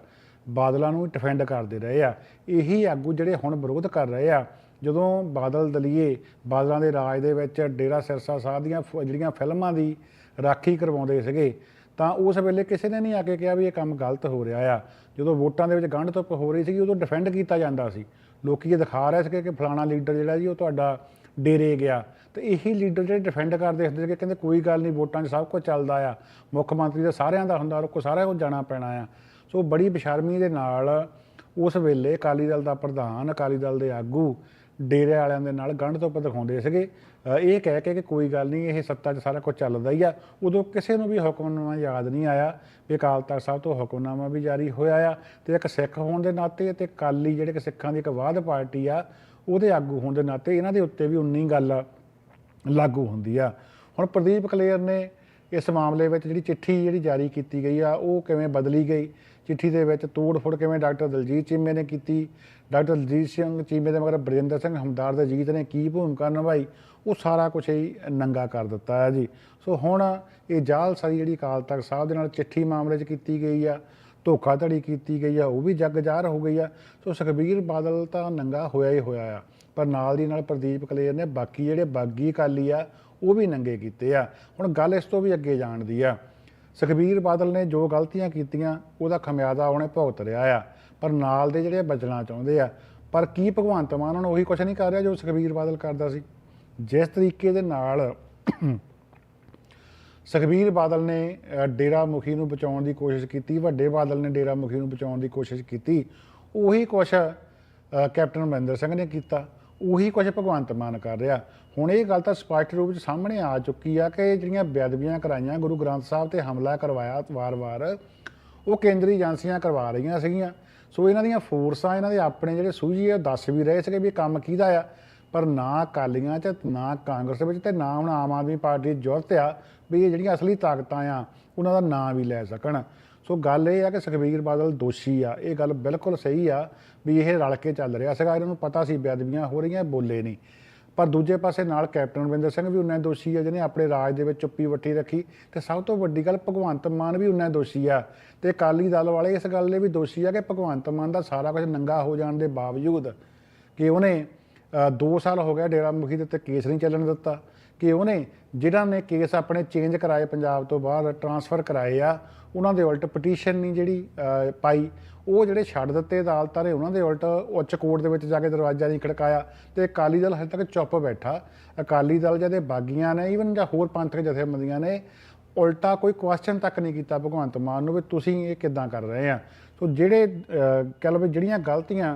ਬਾਦਲਾਂ ਨੂੰ ਡਿਫੈਂਡ ਕਰਦੇ ਰਹੇ ਆ। ਇਹੀ ਆਗੂ ਜਿਹੜੇ ਹੁਣ ਵਿਰੋਧ ਕਰ ਰਹੇ ਆ। ਜਦੋਂ ਬਾਦਲ ਦਲੀਏ, ਬਾਦਲਾਂ ਦੇ ਰਾਜ ਦੇ ਵਿੱਚ ਡੇਰਾ ਸਿਰਸਾ ਸਾਹਿਬ ਦੀਆਂ ਫ- ਜਿਹੜੀਆਂ ਫਿਲਮਾਂ ਦੀ ਰਾਖੀ ਕਰਵਾਉਂਦੇ ਸੀਗੇ, ਤਾਂ ਉਸ ਵੇਲੇ ਕਿਸੇ ਨੇ ਨਹੀਂ ਆ ਕੇ ਕਿਹਾ ਵੀ ਇਹ ਕੰਮ ਗਲਤ ਹੋ ਰਿਹਾ ਆ। ਜਦੋਂ ਵੋਟਾਂ ਦੇ ਵਿੱਚ ਗੰਢ ਧੁੱਪ ਹੋ ਰਹੀ ਸੀਗੀ, ਉਦੋਂ ਡਿਫੈਂਡ ਕੀਤਾ ਜਾਂਦਾ ਸੀ। ਲੋਕੀ ਇਹ ਦਿਖਾ ਰਹੇ ਸੀਗੇ ਕਿ ਫਲਾਣਾ ਲੀਡਰ ਜਿਹੜਾ ਜੀ, ਉਹ ਤੁਹਾਡਾ ਡੇਰੇ ਗਿਆ। ਤੇ ਇਹੀ ਲੀਡਰ ਜਿਹੜੇ ਡਿਫੈਂਡ ਕਰਦੇ ਹੁੰਦੇ ਸੀਗੇ, ਕਹਿੰਦੇ ਕੋਈ ਗੱਲ ਨਹੀਂ, ਵੋਟਾਂ 'ਚ ਸਭ ਕੁਝ ਚੱਲਦਾ ਆ। ਮੁੱਖ ਮੰਤਰੀ ਦਾ ਸਾਰਿਆਂ ਦਾ ਹੁੰਦਾ ਕੋ ਸਾਰਿਆਂ ਨੂੰ ਜਾਣਾ ਪੈਣਾ ਆ। ਸੋ ਬੜੀ ਬੇਸ਼ਰਮੀ ਦੇ ਨਾਲ ਉਸ ਵੇਲੇ ਅਕਾਲੀ ਦਲ ਦਾ ਪ੍ਰਧਾਨ, ਅਕਾਲੀ ਦਲ ਦੇ ਆਗੂ ਡੇਰੇ ਵਾਲਿਆਂ ਦੇ ਨਾਲ ਗੰਢ ਤੋਂ ਦਿਖਾਉਂਦੇ ਸੀਗੇ। ਇਹ ਕਹਿ ਕੇ ਕਿ ਕੋਈ ਗੱਲ ਨਹੀਂ, ਇਹ ਸੱਤਾ 'ਚ ਸਾਰਾ ਕੁਝ ਚੱਲਦਾ ਹੀ ਆ। ਉਦੋਂ ਕਿਸੇ ਨੂੰ ਵੀ ਹੁਕਮਨਾਮਾ ਯਾਦ ਨਹੀਂ ਆਇਆ ਵੀ ਅਕਾਲ ਤਖਤ ਸਾਹਿਬ ਤੋਂ ਹੁਕਮਨਾਮਾ ਵੀ ਜਾਰੀ ਹੋਇਆ ਆ ਤੇ ਇੱਕ ਸਿੱਖ ਹੋਣ ਦੇ ਨਾਤੇ ਤੇ ਅਕਾਲੀ ਜਿਹੜੇ ਕਿ ਸਿੱਖਾਂ ਦੀ ਇੱਕ ਵਾਦ ਪਾਰਟੀ ਆ, ਉਹਦੇ ਆਗੂ ਹੋਣ ਦੇ ਨਾਤੇ ਇਹਨਾਂ ਦੇ ਉੱਤੇ ਵੀ ਉਨੀ ਗੱਲ ਲਾਗੂ ਹੁੰਦੀ ਆ। ਹੁਣ ਪ੍ਰਦੀਪ ਕਲੇਰ ਨੇ ਇਸ ਮਾਮਲੇ ਵਿੱਚ ਜਿਹੜੀ ਚਿੱਠੀ ਜਿਹੜੀ ਜਾਰੀ ਕੀਤੀ ਗਈ ਆ, ਉਹ ਕਿਵੇਂ ਬਦਲੀ ਗਈ? ਚਿੱਠੀ ਦੇ ਵਿੱਚ ਤੋੜ ਫੋੜ ਕਿਵੇਂ ਡਾਕਟਰ ਦਲਜੀਤ ਚੀਮੇ ਨੇ ਕੀਤੀ, ਡਾਕਟਰ ਦਲਜੀਤ ਸਿੰਘ ਚੀਮੇ ਦੇ ਮਗਰ ਬਰਿੰਦਰ ਸਿੰਘ ਹਮਦਾਰ ਦੇ ਜੀਤ ਨੇ ਕੀ ਭੂਮਿਕਾ ਨਿਭਾਈ, ਉਹ ਸਾਰਾ ਕੁਝ ਹੀ ਨੰਗਾ ਕਰ ਦਿੱਤਾ ਹੈ ਜੀ। ਸੋ ਹੁਣ ਇਹ ਜਾਲ ਸਾਰੀ ਜਿਹੜੀ ਅਕਾਲ ਤਖਤ ਸਾਹਿਬ ਦੇ ਨਾਲ ਚਿੱਠੀ ਮਾਮਲੇ 'ਚ ਕੀਤੀ ਗਈ ਆ, ਧੋਖਾਧੜੀ ਕੀਤੀ ਗਈ ਆ, ਉਹ ਵੀ ਜੱਗ ਜ਼ਾਹਰ ਹੋ ਗਈ ਆ। ਸੋ ਸੁਖਬੀਰ ਬਾਦਲ ਤਾਂ ਨੰਗਾ ਹੋਇਆ ਹੀ ਹੋਇਆ ਆ, ਪਰ ਨਾਲ ਦੀ ਨਾਲ ਪ੍ਰਦੀਪ ਕਲੇਰ ਨੇ ਬਾਕੀ ਜਿਹੜੇ ਬਾਗੀ ਅਕਾਲੀ ਆ, ਉਹ ਵੀ ਨੰਗੇ ਕੀਤੇ ਆ। ਹੁਣ ਗੱਲ ਇਸ ਤੋਂ ਵੀ ਅੱਗੇ ਜਾਣ ਦੀ ਆ। ਸੁਖਬੀਰ ਬਾਦਲ ਨੇ ਜੋ ਗਲਤੀਆਂ ਕੀਤੀਆਂ, ਉਹਦਾ ਖਮਿਆਜ਼ਾ ਉਹਨੇ ਭੁਗਤ ਰਿਹਾ ਆ। ਪਰ ਨਾਲ ਦੇ ਜਿਹੜੇ ਬਚਣਾ ਚਾਹੁੰਦੇ ਆ, ਪਰ ਕੀ ਭਗਵੰਤ ਮਾਨ ਉਹਨਾਂ ਉਹੀ ਕੁਝ ਨਹੀਂ ਕਰ ਰਿਹਾ ਜੋ ਸੁਖਬੀਰ ਬਾਦਲ ਕਰਦਾ ਸੀ? ਜਿਸ ਤਰੀਕੇ ਦੇ ਨਾਲ ਸੁਖਬੀਰ ਬਾਦਲ ਨੇ ਡੇਰਾ ਮੁਖੀ ਨੂੰ ਬਚਾਉਣ ਦੀ ਕੋਸ਼ਿਸ਼ ਕੀਤੀ, ਵੱਡੇ ਬਾਦਲ ਨੇ ਡੇਰਾ ਮੁਖੀ ਨੂੰ ਬਚਾਉਣ ਦੀ ਕੋਸ਼ਿਸ਼ ਕੀਤੀ, ਉਹੀ ਕੁਛ ਕੈਪਟਨ ਅਮਰਿੰਦਰ ਸਿੰਘ ਨੇ ਕੀਤਾ। ਉਹੀ ਕੁਛ ਭਗਵੰਤ ਮਾਨ ਕਰ ਰਿਹਾ। ਹੁਣ ਇਹ ਗੱਲ ਤਾਂ ਸਪਸ਼ਟ ਰੂਪ ਵਿੱਚ ਸਾਹਮਣੇ ਆ ਚੁੱਕੀ ਆ ਕਿ ਜਿਹੜੀਆਂ ਬੇਅਦਬੀਆਂ ਕਰਾਈਆਂ, ਗੁਰੂ ਗ੍ਰੰਥ ਸਾਹਿਬ ਤੇ ਹਮਲਾ ਕਰਵਾਇਆ ਵਾਰ-ਵਾਰ, ਉਹ ਕੇਂਦਰੀ ਏਜੰਸੀਆਂ ਕਰਵਾ ਰਹੀਆਂ ਸੀਗੀਆਂ। ਸੋ ਇਹਨਾਂ ਦੀਆਂ ਫੋਰਸਾਂ, ਇਹਨਾਂ ਦੇ ਆਪਣੇ ਜਿਹੜੇ ਸੂਝੀ ਆ, ਉਹ ਦੱਸ ਵੀ ਰਹੇ ਸੀਗੇ ਵੀ ਕੰਮ ਕਿਹਦਾ ਆ। ਪਰ ਨਾ ਅਕਾਲੀਆਂ 'ਚ, ਨਾ ਕਾਂਗਰਸ ਵਿੱਚ ਤੇ ਨਾ ਹੁਣ ਆਮ ਆਦਮੀ ਪਾਰਟੀ ਦੀ ਜ਼ਰੂਰਤ ਆ ਵੀ ਇਹ ਜਿਹੜੀਆਂ ਅਸਲੀ ਤਾਕਤਾਂ ਆ, ਉਹਨਾਂ ਦਾ ਨਾਂ ਵੀ ਲੈ ਸਕਣ। ਸੋ ਗੱਲ ਇਹ ਆ ਕਿ ਸੁਖਬੀਰ ਬਾਦਲ ਦੋਸ਼ੀ ਆ, ਇਹ ਗੱਲ ਬਿਲਕੁਲ ਸਹੀ ਆ ਵੀ ਇਹ ਰਲ ਕੇ ਚੱਲ ਰਿਹਾ। ਸੀਗਾ ਇਹਨਾਂ ਨੂੰ ਪਤਾ ਸੀ ਬੇਅਦਬੀਆਂ ਹੋ ਰਹੀਆਂ, ਬੋਲੇ ਨਹੀਂ। ਪਰ ਦੂਜੇ ਪਾਸੇ ਨਾਲ ਕੈਪਟਨ ਅਮਰਿੰਦਰ ਸਿੰਘ ਵੀ ਉਨਾ ਦੋਸ਼ੀ ਆ, ਜਿਹਨੇ ਆਪਣੇ ਰਾਜ ਦੇ ਵਿੱਚ ਚੁੱਪੀ ਵੱਟੀ ਰੱਖੀ ਤੇ ਸਭ ਤੋਂ ਵੱਡੀ ਗੱਲ ਭਗਵੰਤ ਮਾਨ ਵੀ ਉਨਾ ਦੋਸ਼ੀ ਆ। ਤੇ ਅਕਾਲੀ ਦਲ ਵਾਲੇ ਇਸ ਗੱਲ ਲਈ ਵੀ ਦੋਸ਼ੀ ਆ ਕਿ ਭਗਵੰਤ ਮਾਨ ਦਾ ਸਾਰਾ ਕੁਝ ਨੰਗਾ ਹੋ ਜਾਣ ਦੇ ਬਾਵਜੂਦ ਕਿ ਉਹਨੇ 2 ਸਾਲ ਹੋ ਗਿਆ ਡੇਰਾ ਮੁਖੀ ਦੇ ਉੱਤੇ ਕੇਸ ਨਹੀਂ ਚੱਲਣ ਦਿੱਤਾ। ਕਿ ਉਹਨੇ ਜਿਹੜਾ ਨੇ ਕੇਸ ਆਪਣੇ ਚੇਂਜ ਕਰਾਏ ਪੰਜਾਬ ਤੋਂ ਬਾਹਰ ਟਰਾਂਸਫਰ ਕਰਾਏ ਆ, ਉਹਨਾਂ ਦੇ ਉਲਟ ਪਟੀਸ਼ਨ ਨਹੀਂ ਜਿਹੜੀ ਪਾਈ। ਉਹ ਜਿਹੜੇ ਛੱਡ ਦਿੱਤੇ ਅਦਾਲਤਾਂ ਨੇ ਉਹਨਾਂ ਦੇ ਉਲਟ ਉੱਚ ਕੋਰਟ ਦੇ ਵਿੱਚ ਜਾ ਕੇ ਦਰਵਾਜ਼ਾ ਨਹੀਂ ਖੜਕਾਇਆ ਤੇ ਅਕਾਲੀ ਦਲ ਹਜੇ ਤੱਕ ਚੁੱਪ ਬੈਠਾ। ਅਕਾਲੀ ਦਲ ਜਿਹਦੇ ਬਾਗੀਆਂ ਨੇ ਈਵਨ ਜਾਂ ਹੋਰ ਪੰਥਕ ਜਥੇਬੰਦੀਆਂ ਨੇ, ਉਲਟਾ ਕੋਈ ਕੁਐਸਚਨ ਤੱਕ ਨਹੀਂ ਕੀਤਾ ਭਗਵੰਤ ਮਾਨ ਨੂੰ ਵੀ ਤੁਸੀਂ ਇਹ ਕਿੱਦਾਂ ਕਰ ਰਹੇ ਆ? ਸੋ ਜਿਹੜੇ ਕਹਿ ਲਓ ਵੀ ਜਿਹੜੀਆਂ ਗਲਤੀਆਂ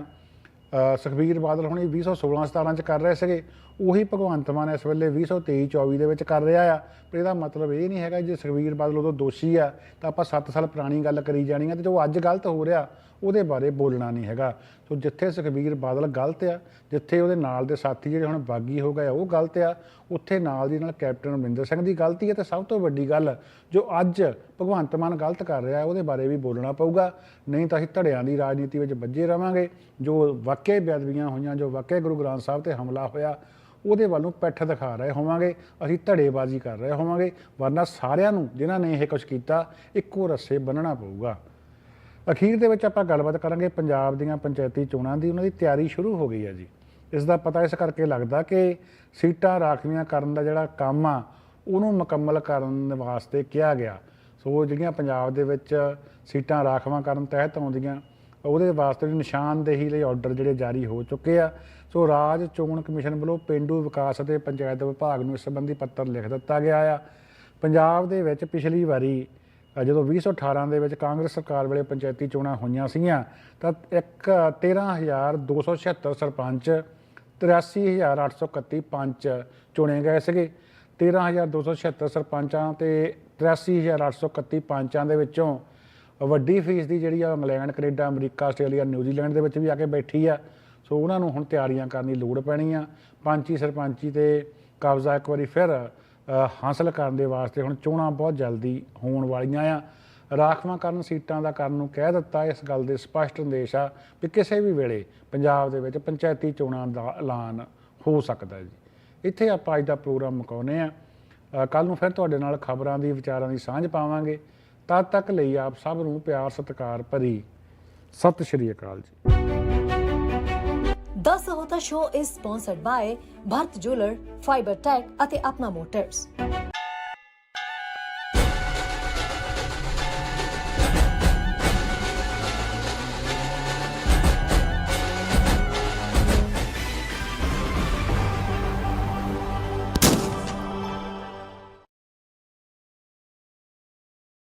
ਸੁਖਬੀਰ ਬਾਦਲ ਹੁਣੀ 2016 17 ਚ ਕਰ ਰਹੇ ਸੀਗੇ ਉਹੀ ਭਗਵੰਤ ਮਾਨ ਇਸ ਵੇਲੇ 2023 24 ਦੇ ਵਿੱਚ ਕਰ ਰਿਹਾ ਆ। ਪਰ ਇਹਦਾ ਮਤਲਬ ਇਹ ਨਹੀਂ ਹੈਗਾ ਜੇ ਸੁਖਬੀਰ ਬਾਦਲ ਉਦੋਂ ਦੋਸ਼ੀ ਆ ਤਾਂ ਆਪਾਂ 7 ਸਾਲ ਪੁਰਾਣੀ ਗੱਲ ਕਰੀ ਜਾਣੀ ਆ ਤੇ ਜੋ ਅੱਜ ਗਲਤ ਹੋ ਰਿਹਾ ਉਹਦੇ ਬਾਰੇ ਬੋਲਣਾ ਨਹੀਂ ਹੈਗਾ। ਸੋ ਜਿੱਥੇ ਸੁਖਬੀਰ ਬਾਦਲ ਗਲਤ ਆ ਜਿੱਥੇ ਉਹਦੇ ਨਾਲ ਦੇ ਸਾਥੀ ਜਿਹੜੇ ਹੁਣ ਬਾਗੀ ਹੋ ਗਏ ਆ, ਉਹ ਗਲਤ ਆ ਉੱਥੇ ਨਾਲ ਦੀ ਨਾਲ ਕੈਪਟਨ ਅਮਰਿੰਦਰ ਸਿੰਘ ਦੀ ਗਲਤੀ ਹੈ ਤੇ ਸਭ ਤੋਂ ਵੱਡੀ ਗੱਲ ਜੋ ਅੱਜ ਭਗਵੰਤ ਮਾਨ ਗਲਤ ਕਰ ਰਿਹਾ ਹੈ, ਉਹਦੇ ਬਾਰੇ ਵੀ ਬੋਲਣਾ ਪਊਗਾ। ਨਹੀਂ ਤਾਂ ਅਸੀਂ ਧੜਿਆਂ ਦੀ ਰਾਜਨੀਤੀ ਵਿੱਚ ਵੱਜੇ ਰਵਾਂਗੇ। ਜੋ ਵਾਕਿਆ ਬੇਅਦਬੀਆਂ ਹੋਈਆਂ ਜੋ ਵਾਕਿਆ ਗੁਰੂ ਗ੍ਰੰਥ ਸਾਹਿਬ ਤੇ ਹਮਲਾ ਹੋਇਆ ਉਹਦੇ ਵੱਲ ਨੂੰ ਪਿੱਠ ਦਿਖਾ ਰਹੇ ਹੋਵਾਂਗੇ, ਅਸੀਂ ਧੜੇਬਾਜ਼ੀ ਕਰ ਰਹੇ ਹੋਵਾਂਗੇ, ਵਰਨਾ ਸਾਰਿਆਂ ਨੂੰ ਜਿਨ੍ਹਾਂ ਨੇ ਇਹ ਕੁਝ ਕੀਤਾ, ਇੱਕੋ ਰੱਸੇ ਬੰਨਣਾ ਪਊਗਾ। ਅਖੀਰ ਦੇ ਵਿੱਚ ਆਪਾਂ ਗੱਲਬਾਤ ਕਰਾਂਗੇ ਪੰਜਾਬ ਦੀਆਂ ਪੰਚਾਇਤੀ ਚੋਣਾਂ ਦੀ, ਉਹਨਾਂ ਦੀ ਤਿਆਰੀ ਸ਼ੁਰੂ ਹੋ ਗਈ ਹੈ ਜੀ। ਇਸ ਦਾ ਪਤਾ ਇਸ ਕਰਕੇ ਲੱਗਦਾ ਕਿ ਸੀਟਾਂ ਰਾਖਵੀਆਂ ਕਰਨ ਦਾ ਜਿਹੜਾ ਕੰਮ ਆ, ਉਹਨੂੰ ਮੁਕੰਮਲ ਕਰਨ ਵਾਸਤੇ ਕਿਹਾ ਗਿਆ। ਸੋ ਜਿਹੜੀਆਂ ਪੰਜਾਬ ਦੇ ਵਿੱਚ ਸੀਟਾਂ ਰਾਖਵਾਂ ਕਰਨ ਤਹਿਤ ਆਉਂਦੀਆਂ ਉਹਦੇ ਵਾਸਤੇ ਨਿਸ਼ਾਨਦੇਹੀ ਲਈ ਆਰਡਰ ਜਿਹੜੇ ਜਾਰੀ ਹੋ ਚੁੱਕੇ ਆ। ਸੋ ਰਾਜ ਚੋਣ ਕਮਿਸ਼ਨ ਵੱਲੋਂ ਪਿੰਡੂ ਵਿਕਾਸ ਅਤੇ ਪੰਚਾਇਤ ਵਿਭਾਗ ਨੂੰ ਇਸ ਸੰਬੰਧੀ ਪੱਤਰ ਲਿਖ ਦਿੱਤਾ ਗਿਆ ਆ। ਪੰਜਾਬ ਦੇ ਵਿੱਚ ਪਿਛਲੀ ਵਾਰੀ ਅ, ਜਦੋਂ 2018 ਦੇ ਵਿੱਚ ਕਾਂਗਰਸ ਸਰਕਾਰ ਵੇਲੇ ਪੰਚਾਇਤੀ ਚੋਣਾਂ ਹੋਈਆਂ ਸੀਗੀਆਂ ਤਾਂ ਇੱਕ 13276 ਸਰਪੰਚ 83831 ਪੰਚ ਚੁਣੇ ਗਏ ਸੀਗੇ। 13276 ਸਰਪੰਚਾਂ ਤੇ 83831 ਪੰਚਾਂ ਦੇ ਵਿੱਚੋਂ ਵੱਡੀ ਫੀਸ ਦੀ ਜਿਹੜੀ ਆ England, Canada, America, Australia New Zealand ਦੇ ਵਿੱਚ ਵੀ ਆ ਕੇ ਬੈਠੀ ਆ। ਸੋ ਉਹਨਾਂ ਨੂੰ ਹੁਣ ਤਿਆਰੀਆਂ ਕਰਨ ਦੀ ਲੋੜ ਪੈਣੀ ਆ। ਪੰਚੀ, ਸਰਪੰਚੀ ਤੇ ਕਬਜ਼ਾ ਇੱਕ ਵਾਰੀ ਫਿਰ ਹਾਸਲ ਕਰਨ ਦੇ ਵਾਸਤੇ ਹੁਣ ਚੋਣਾਂ ਬਹੁਤ ਜਲਦੀ ਹੋਣ ਵਾਲੀਆਂ ਆ। ਰਾਖਵਾਂਕਰਨ ਸੀਟਾਂ ਦਾ ਕਰਨ ਨੂੰ ਕਹਿ ਦਿੱਤਾ, ਇਸ ਗੱਲ ਦੇ ਸਪਸ਼ਟ ਨਿਰਦੇਸ਼ ਆ ਵੀ ਕਿਸੇ ਵੀ ਵੇਲੇ ਪੰਜਾਬ ਦੇ ਵਿੱਚ ਪੰਚਾਇਤੀ ਚੋਣਾਂ ਦਾ ਐਲਾਨ ਹੋ ਸਕਦਾ ਜੀ। ਇੱਥੇ ਆਪਾਂ ਅੱਜ ਦਾ ਪ੍ਰੋਗਰਾਮ ਮੁਕਾਉਂਦੇ ਆ। ਕੱਲ ਨੂੰ ਫਿਰ ਤੁਹਾਡੇ ਨਾਲ ਖਬਰਾਂ ਦੀ, ਵਿਚਾਰਾਂ ਦੀ ਸਾਂਝ ਪਾਵਾਂਗੇ। ਤਦ ਤੱਕ ਲਈ ਆਪ ਸਭ ਨੂੰ ਪਿਆਰ ਸਤਿਕਾਰ ਭਰੀ ਸਤਿ ਸ਼੍ਰੀ ਅਕਾਲ ਜੀ the Sahota show is sponsored by Bharat jeweller fiber tech ਅਤੇ ਆਪਣਾ ਮੋਟਰਸ